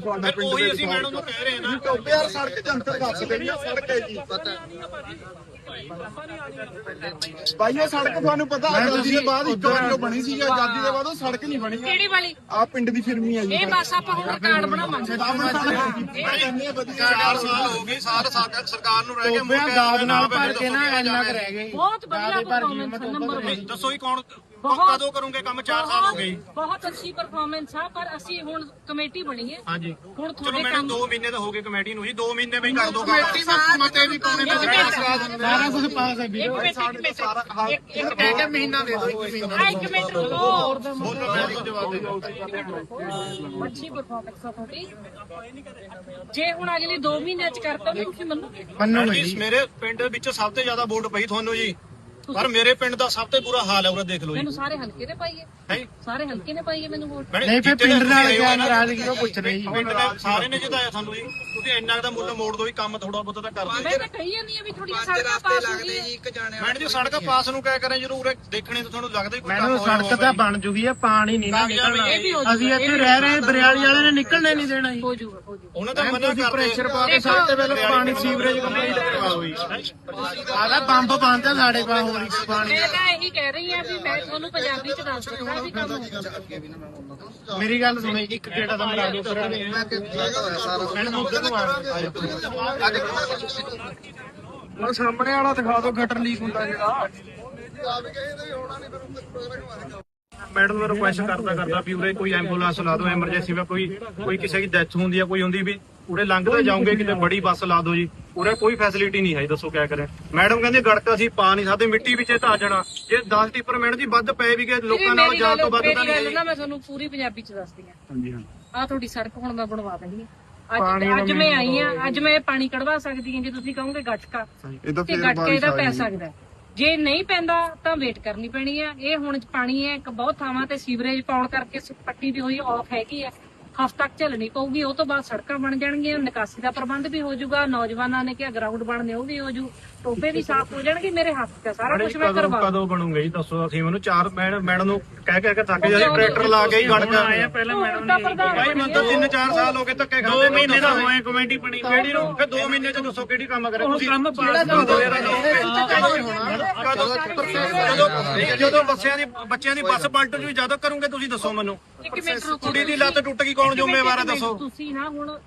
Speaker 3: ਤੁਹਾਡਾ
Speaker 1: ਫਿਰ
Speaker 3: ਪਿੰਡ
Speaker 1: ਉਹੀ
Speaker 3: ਦੇ
Speaker 1: ਅਸੀਂ ਮੈਡਮ ਨੂੰ ਕਹਿ ਰਹੇ ਹਾਂ ਨਾ।
Speaker 3: ਟੋਪੇ ਯਾਰ ਸੜਕ ਜੰਤਰ ਦੱਸ ਦੇਣੀ ਸੜਕ ਹੈ ਜੀ ਭਾਈ ਉਹ ਸੜਕ ਤੁਹਾਨੂੰ ਪਤਾ ਆਜ਼ਾਦੀ ਦੇ ਬਾਅਦ ਇੱਕ ਵਾਰ ਜੋ ਬਣੀ ਸੀ ਆਜ਼ਾਦੀ ਦੇ ਬਾਅਦ ਉਹ ਸੜਕ ਨਹੀਂ ਬਣੀ।
Speaker 2: ਕਿਹੜੀ ਵਾਲੀ?
Speaker 3: ਆ ਪਿੰਡ ਦੀ ਫਿਰਮੀ ਆ ਜੀ।
Speaker 2: ਇਹ ਬਸ ਆਪਾਂ ਹੁਣ ਕਾਰਡ ਬਣਾਵਾਂਗੇ।
Speaker 1: ਚਾਰ ਸਾਲ ਹੋ ਗਏ ਸਾਲ ਸਾਡਾ ਸਰਕਾਰ ਨੂੰ ਰਹਿ ਮੁੜ ਕੇ
Speaker 4: ਦਾਦ ਨਾਲ
Speaker 1: ਫਿਰ
Speaker 4: ਭਰ ਕੇ ਨਾ
Speaker 1: ਦੱਸੋ
Speaker 4: ਇੰਨਾ ਕੁ ਰਹਿ ਗਏ।
Speaker 2: ਬਹੁਤ ਵਧੀਆ ਪਰਫਾਰਮੈਂਸ ਨੰਬਰ 1
Speaker 1: ਦੱਸੋ ਹੀ ਕੌਣ
Speaker 2: ਬਹੁਤ-
Speaker 1: ਕਦੋਂ ਕਰੋਗੇ ਕੰਮ? 4 ਸਾਲ ਹੋ ਗਏ।
Speaker 2: ਬਹੁਤ ਅੱਛੀ ਪਰਫਾਰਮੈਂਸ ਆ ਪਰ ਅਸੀਂ ਹੁਣ ਕਮੇਟੀ ਬਣੀ ਹੈ।
Speaker 1: ਹਾਂਜੀ।
Speaker 2: ਹੁਣ
Speaker 1: ਚਲੋ
Speaker 2: ਤੁਹਾਡੇ
Speaker 1: ਮੈਡਮ
Speaker 2: ਕੰਮ
Speaker 1: 2 ਮਹੀਨੇ ਤਾਂ ਹੋ ਗਏ ਕਮੇਟੀ ਨੂੰ ਜੀ 2 ਮਹੀਨੇ ਵਿੱਚ ਕਰ ਦੋ ਕੰਮ।
Speaker 4: ਮਤੇ ਵੀ ਪਾਉਣੇ ਨੇ। ਸਾਰਾ ਕੁਝ ਪਾਸ ਹੈ ਵੀਡੀਓ
Speaker 2: ਇੱਕ ਮਿੰਟ ਇੱਕ ਮਿੰਟ। ਇੱਕ- ਇੱਕ
Speaker 4: ਕਹਿ ਕੇ ਮਹੀਨਾ ਦੇ ਦਿਓ ਇੱਕ ਮਹੀਨਾ
Speaker 2: ਆ, ਇੱਕ ਮਿੰਟ ਰੁਕੋ।
Speaker 1: ਬੋਲੋ ਮੈਂ ਤੁਹਾਨੂੰ ਜਵਾਬ ਦੇ ਦਿਓ।
Speaker 2: ਅੱਛੀ ਪਰਫਾਰਮੈਂਸ ਆ ਤੁਹਾਡੀ। ਜੇ ਹੁਣ ਅਗਲੇ 2 ਮਹੀਨਿਆਂ ਚ ਕਰਤਾ ਤਾਂ ਤੁਸੀਂ ਮੰਨੋਗੇ?
Speaker 4: ਮੰਨੋ
Speaker 1: ਜੀ। ਮੇਰੇ ਪਿੰਡ ਵਿੱਚ ਸਭ ਤੋਂ ਜ਼ਿਆਦਾ ਵੋਟ ਪਈ ਤੁਹਾਨੂੰ ਜੀ। ਪਰ ਮੇਰੇ ਪਿੰਡ ਦਾ ਸਭ ਤੋਂ ਬੁਰਾ ਹਾਲ ਹੈ ਉਹਦਾ ਦੇਖ ਲਓ ਜੀ।
Speaker 2: ਮੈਨੂੰ ਸਾਰੇ ਹਲਕੇ ਨੇ ਪਾਈਏ।
Speaker 1: ਹੈ?
Speaker 2: ਸਾਰੇ ਹਲਕੇ ਨੇ ਪਾਈਏ ਮੈਨੂੰ ਵੋਟ?
Speaker 1: ਮੈਡਮ,
Speaker 4: ਨਹੀਂ ਫਿਰ
Speaker 1: ਜਿੱਤੇ
Speaker 4: ਪਿੰਡ
Speaker 1: ਤਾਂ
Speaker 4: ਨਾਲ
Speaker 1: ਤੁਸੀਂ
Speaker 4: ਕਿਆ
Speaker 1: ਆਏ ਹੋ ਨਾ,
Speaker 4: ਨਾਰਾਜ਼ਗੀ ਉਹ ਪੁੱਛ ਰਹੀ
Speaker 1: ਪਿੰਡ ਸਾਰੇ ਨੇ ਜਿਤਾਇਆ ਤੁਹਾਨੂੰ ਜੀ। ਤੁਸੀਂ ਇੰਨਾ ਕੁ ਦਾ ਮੁੱਲ ਮੋੜ ਦੋ ਵੀ ਕੰਮ ਥੋੜਾ ਬਹੁਤਾ ਤਾਂ ਕਰ ਦਿਓ
Speaker 2: ਮੈਂ ਤਾਂ ਕਹੀ ਜਾਂਦੀ ਆ ਵੀ ਥੋੜੀਆਂ ਸੜਕਾਂ ਪਾਸ
Speaker 1: ਮੈਡਮ ਜੀ ਸੜਕ ਪਾਸ ਨੂੰ ਕਹਿ ਕਰੇ ਜਦੋਂ ਉਰੇ ਦੇਖਣੇ ਤਾਂ ਤੁਹਾਨੂੰ ਲੱਗਦਾ ਹੀ ਕੋਈ ਕੰਮ
Speaker 4: ਮੈਨੂੰ
Speaker 1: ਹੋਇਆ
Speaker 4: ਸੜਕ ਤਾਂ ਬਣ ਜੂਗੀ ਆ ਪਾਣੀ ਨਹੀਂ ਨਾ ਨਿਕਲਣਾ।
Speaker 2: ਇਹ ਵੀ ਹੋ ਜਾਊਗਾ,
Speaker 4: ਅਸੀਂ ਇੱਥੇ ਰਹਿ ਰਹੇ ਬਰਿਆਲੀ ਵਾਲੇ ਨੇ ਨਿਕਲਣੇ ਨਹੀਂ ਦੇਣਾ ਜੀ।
Speaker 2: ਹੋ ਜਾਊਗਾ ਹੋ ਜਾਊਗਾ
Speaker 1: ਉਹਨਾਂ ਦਾ ਮਨਾ ਕਰਦੇ
Speaker 4: ਪ੍ਰੈਸ਼ਰ ਪਾ ਕੇ ਸਭ ਤੋਂ ਪਹਿਲਾਂ ਪਾਣੀ ਸੀਵਰੇਜ ਕੰਪਲੀਟ ਕਰਵਾਓ ਜੀ ਆਦਾ ਪੰਪ ਬੰਦ ਆ ਸਾਡੇ ਪਾ ਹੋਰ ਇੱਕ ਪਾਣੀ
Speaker 2: ਮੈਂ ਤਾਂ ਇਹੀ ਕਹਿ ਰਹੀ ਆ ਵੀ ਮੈਂ ਤੁਹਾਨੂੰ ਪੰਜਾਬੀ ਚ ਦੱਸ ਦਿੱਤਾ ਵੀ ਕੰਮ ਹੋਊਗਾ
Speaker 4: ਮੇਰੀ ਗੱਲ ਸੁਣੇ ਇੱਕ ਗੇੜਾ ਦਾ ਮਰਾ ਦਿਓ ਸਰ ਮੈਡਮ ਉਧਰ ਨੂੰ ਆ
Speaker 3: ਉਹ ਸਾਹਮਣੇ ਵਾਲਾ ਦਿਖਾ ਦਿਓ ਗਟਰ ਲੀਕ ਹੁੰਦਾ ਜਿਹੜਾ।
Speaker 1: ਮੈਡਮ ਨੂੰ ਰਿਕੁਐਸਟ ਕਰਦਾ ਕਰਦਾ ਵੀ ਉਰੇ ਕੋਈ ਐਂਬੂਲੈਂਸ ਲਾ ਦਿਓ ਐਮਰਜੈਂਸੀ ਵਿੱਚ ਕੋਈ ਕੋਈ ਕਿਸੇ ਦੀ ਡੈਥ ਹੁੰਦੀ ਆ ਕੋਈ ਹੁੰਦੀ ਵੀ। ਉਰੇ ਲੰਘਦੇ ਜਾਓਗੇ ਕਿਤੇ ਬੜੀ ਬੱਸ ਲਾ ਦਿਓ ਜੀ। ਉਰੇ ਕੋਈ ਫੈਸਿਲਿਟੀ ਨਹੀਂ ਹੈ ਦੱਸੋ ਕਿਆ ਕਰੇ। ਮੈਡਮ ਕਹਿੰਦੇ ਗੜਕਾ ਅਸੀਂ ਪਾ ਨਹੀਂ ਸਕਦੇ ਮਿੱਟੀ ਵਿੱਚ ਧਾ ਜਾਣਾ। ਜੇ 10 ਟਿੱਪਰ ਮੈਡਮ ਜੀ ਵੱਧ ਪਏ ਵੀ ਗਏ ਲੋਕਾਂ ਨਾਲ ਜਾਣ ਤੋਂ ਵੱਧ ਤਾਂ ਨਹੀਂ
Speaker 2: ਨਾ ਮੈਂ ਤੁਹਾਨੂੰ ਪੂਰੀ ਪੰਜਾਬੀ ਚ ਦੱਸਦੀ ਆ
Speaker 3: ਹਾਂਜੀ ਹਾਂ।
Speaker 2: ਆ ਤੁਹਾਡੀ ਸੜਕ ਹੁਣ ਮੈਂ ਬਣਵਾ ਆ ਅੱਜ ਅੱਜ ਮੈਂ ਆਈ ਆ ਅੱਜ ਮੈਂ ਪਾਣੀ ਕਢਵਾ ਸਕਦੀ ਹਾਂ ਜੇ ਤੁਸੀਂ ਕਹੋਗੇ ਗਟਕਾ
Speaker 3: ਤਾਂ
Speaker 2: ਗਟਕੇ ਦਾ
Speaker 3: ਆ
Speaker 2: ਪੈ ਸਕਦਾ। ਜੇ ਨਹੀਂ ਪੈਂਦਾ ਤਾਂ ਵੇਟ ਕਰਨੀ ਪੈਣੀ ਆ ਇਹ ਹੁਣ ਪਾਣੀ ਹੈ ਇੱਕ ਬਹੁਤ ਥਾਵਾਂ ਤੇ ਸੀਵਰੇਜ ਪਾਉਣ ਕਰਕੇ ਸ- ਪੱਟੀ ਵੀ ਹੋਈ ਆਫ ਹੈਗੀ ਆ ਹਫ਼ਤਾ ਝੱਲਣੀ ਪਊਗੀ, ਉਹ ਤੋਂ ਬਾਅਦ ਸੜਕਾਂ ਬਣ ਜਾਣਗੀਆਂ, ਨਿਕਾਸੀ ਦਾ ਪ੍ਰਬੰਧ ਵੀ ਹੋ ਜਾਊਗਾ, ਨੌਜਵਾਨਾਂ ਨੇ ਕਿਹਾ ਗਰਾਊਂਡ ਬਣਨੇ ਉਹ ਵੀ ਹੋ ਜੂ ਟੋਪੇ ਵੀ ਸਾਫ਼ ਹੋ ਜਾਣਗੇ ਮੇਰੇ ਹੱਥ ਤੇ ਸਾਰਾ ਕੁਝ ਮੈਂ
Speaker 1: ਕਦੋਂ
Speaker 2: ਕਰਵਾ
Speaker 1: ਕਦੋਂ ਬਣੂਗੇ ਜੀ ਦੱਸੋ ਅਸੀਂ ਮੈਨੂੰ। ਚਾਰ ਮੈਡਮ ਮੈਡਮ ਨੂੰ ਕਹਿ ਕਹਿ ਕੇ ਥੱਕ ਜਾਂਦੇ ਟਰੈਕਟਰ ਲਾ ਕੇ ਹੀ ਗੜਕਾ।
Speaker 2: ਪਹਿਲਾਂ ਮੈਡਮ ਨੇ
Speaker 1: ਭਾਈ ਮੈਨੂੰ ਤਾਂ 3-4 ਸਾਲ ਹੋ ਗਏ ਧੱਕੇ ਖਾਂਦੇ ਦੋ ਮਹੀਨੇ ਦਾ ਹੋਏ
Speaker 6: ਕਮੇਟੀ ਬਣੀ।
Speaker 1: ਕਿਹੜੀ ਨੂੰ? ਫਿਰ 2 ਮਹੀਨੇ ਚ ਦੱਸੋ ਕਿਹੜੀ ਕੰਮ ਕਰੇ ਤੁਸੀਂ
Speaker 6: ਕੰਮ
Speaker 1: ਜਦੋਂ ਜਦੋਂ ਬੱਸਿਆਂ ਦੀ ਬੱਚਿਆਂ ਦੀ ਬੱਸ ਪਲਟ ਜੂ ਜਦੋਂ ਕਰੋਗੇ ਤੁਸੀਂ ਦੱਸੋ ਮੈਨੂੰ। ਕੁੜੀ ਦੀ ਲੱਤ ਟੁੱਟ ਗਈ ਕੌਣ ਜ਼ਿੰਮੇਵਾਰ ਹੈ ਦੱਸੋ।
Speaker 2: ਤੁਸੀਂ ਨਾ ਹੁਣ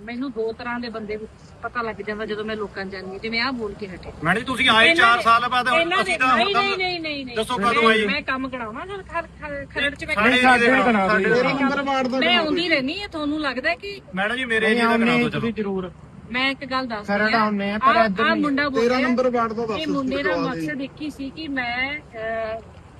Speaker 2: ਮੈਨੂੰ ਦੋ ਤਰ੍ਹਾਂ ਦੇ ਬੰਦੇ ਪਤਾ ਲੱਗ ਜਾਂਦਾ ਜਦੋਂ ਮੈਂ ਲੋਕਾਂ ਹਾਂ, ਜਿਵੇਂ ਆਹ ਬੋਲ ਕੇ ਹਟੇ।
Speaker 1: ਮੈਡਮ ਜੀ ਤੁਸੀਂ ਆਏ 4 ਸਾਲ ਬਾਅਦ ਅਸੀਂ ਤਾਂ
Speaker 2: ਨਹੀਂ ਨਹੀਂ ਨਹੀਂ ਨਹੀਂ
Speaker 1: ਦੱਸੋ ਕਦੋਂ ਆਏ?
Speaker 2: ਮੈਂ ਕੰਮ ਖਰ ਖਰ- ਖਰੜ ਚ ਮੈਂ
Speaker 1: ਸਾਡੇ ਦਾ
Speaker 2: ਮੈਂ ਆਉਂਦੀ ਰਹਿਣੀ ਹੈ ਤੁਹਾਨੂੰ ਲੱਗਦਾ ਕਿ
Speaker 1: ਮੈਡਮ ਜੀ ਮੇਰੇ ਏਰੀਆ ਦਾ ਕਰਾ ਦਿਓ ਚਲੋ।
Speaker 4: ਤੁਸੀਂ ਜ਼ਰੂਰ।
Speaker 2: ਮੈਂ ਇੱਕ ਗੱਲ ਦੱਸ
Speaker 4: ਖਰੜ ਆਉਂਦੇ ਆ, ਪਰ ਇੱਧਰ
Speaker 2: ਆ
Speaker 4: ਨਹੀਂ।
Speaker 2: ਮੁੰਡਾ ਬੋਲ
Speaker 3: 13
Speaker 2: ਰਿਹਾ
Speaker 3: ਨੰਬਰ ਵਾਰਡ ਦਾ ਦੱਸ
Speaker 2: ਇਹ ਮੁੰਡੇ ਦਾ ਮਕਸਦ ਇੱਕ ਹੀ ਸੀ ਕਿ ਮੈਂ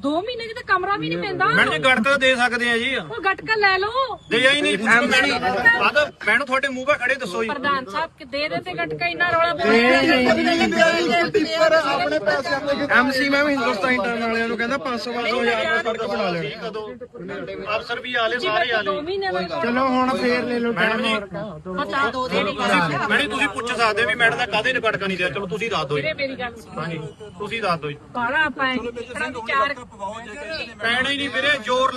Speaker 2: 2 ਮਹੀਨੇ ਚ ਤਾਂ ਕਮਰਾ ਵੀ ਨਹੀਂ ਪੈਂਦਾ
Speaker 1: ਮੈਡਮ ਜੀ ਗੜਕਾ ਦੇ ਸਕਦੇ ਆ ਜੀ
Speaker 2: ਉਹ ਗਟਕਾ ਲੈ ਲਓ
Speaker 1: ਦੇ ਹੀ ਨਹੀਂ ਮੈਡਮ ਮੈਡਮ ਤੁਹਾਡੇ ਮੂੰਹ 'ਤੇ ਖੜੇ ਦੱਸੋ ਜੀ
Speaker 2: ਪ੍ਰਧਾਨ ਸਾਹਿਬ ਕਿ ਦੇ ਦੇ ਤੇ ਗਟਕਾ ਇੰਨਾ ਰੌਲਾ
Speaker 3: ਟਿੱਪਰ ਆਪਣੇ ਪੈਸੇ ਆਪਣੇ
Speaker 4: ਐਮਸੀ ਮੈਂ ਵੀ ਹਿੰਦੁਸਤਾਨ ਇੰਟਰਨ ਵਾਲਿਆਂ ਨੂੰ ਕਹਿੰਦਾ 500 500 ਹਜ਼ਾਰ ਦਾ ਸੜਕ ਬਣਾ ਲੈਣੀ
Speaker 1: ਕਦੋਂ ਅਫਸਰ ਵੀ ਆਲੇ ਸਾਰੇ ਆਲੇ
Speaker 2: 2 ਮਹੀਨੇ ਦਾ
Speaker 4: ਚਲੋ ਹੁਣ ਫੇਰ ਲੈ ਲਓ
Speaker 1: ਮੈਡਮ ਜੀ
Speaker 2: ਪਤਾ ਦੋ ਦੇ
Speaker 1: ਮੈਡਮ ਜੀ ਤੁਸੀਂ ਪੁੱਛ ਸਕਦੇ ਵੀ ਮੈਡਮ ਦਾ ਕਾਹਦੇ ਨੇ ਗੜਕਾ ਨਹੀਂ ਦਿਆ ਚਲੋ ਤੁਸੀਂ ਦੱਸ ਦਿਓ ਜੀ
Speaker 2: ਵੀਰੇ ਮੇਰੀ ਗੱਲ ਸੁਣ
Speaker 1: ਹਾਂਜੀ ਤੁਸੀਂ ਦੱਸ ਦਿਓ ਜੀ
Speaker 2: ਬਾਹਲਾ ਆਪਾਂ ਇਸ ਤਰ੍ਹਾਂ ਵਿਚਾਰ
Speaker 1: ਪੈਣਾ ਹੀ ਨਹੀਂ ਵੀਰੇ ਜ਼ੋਰ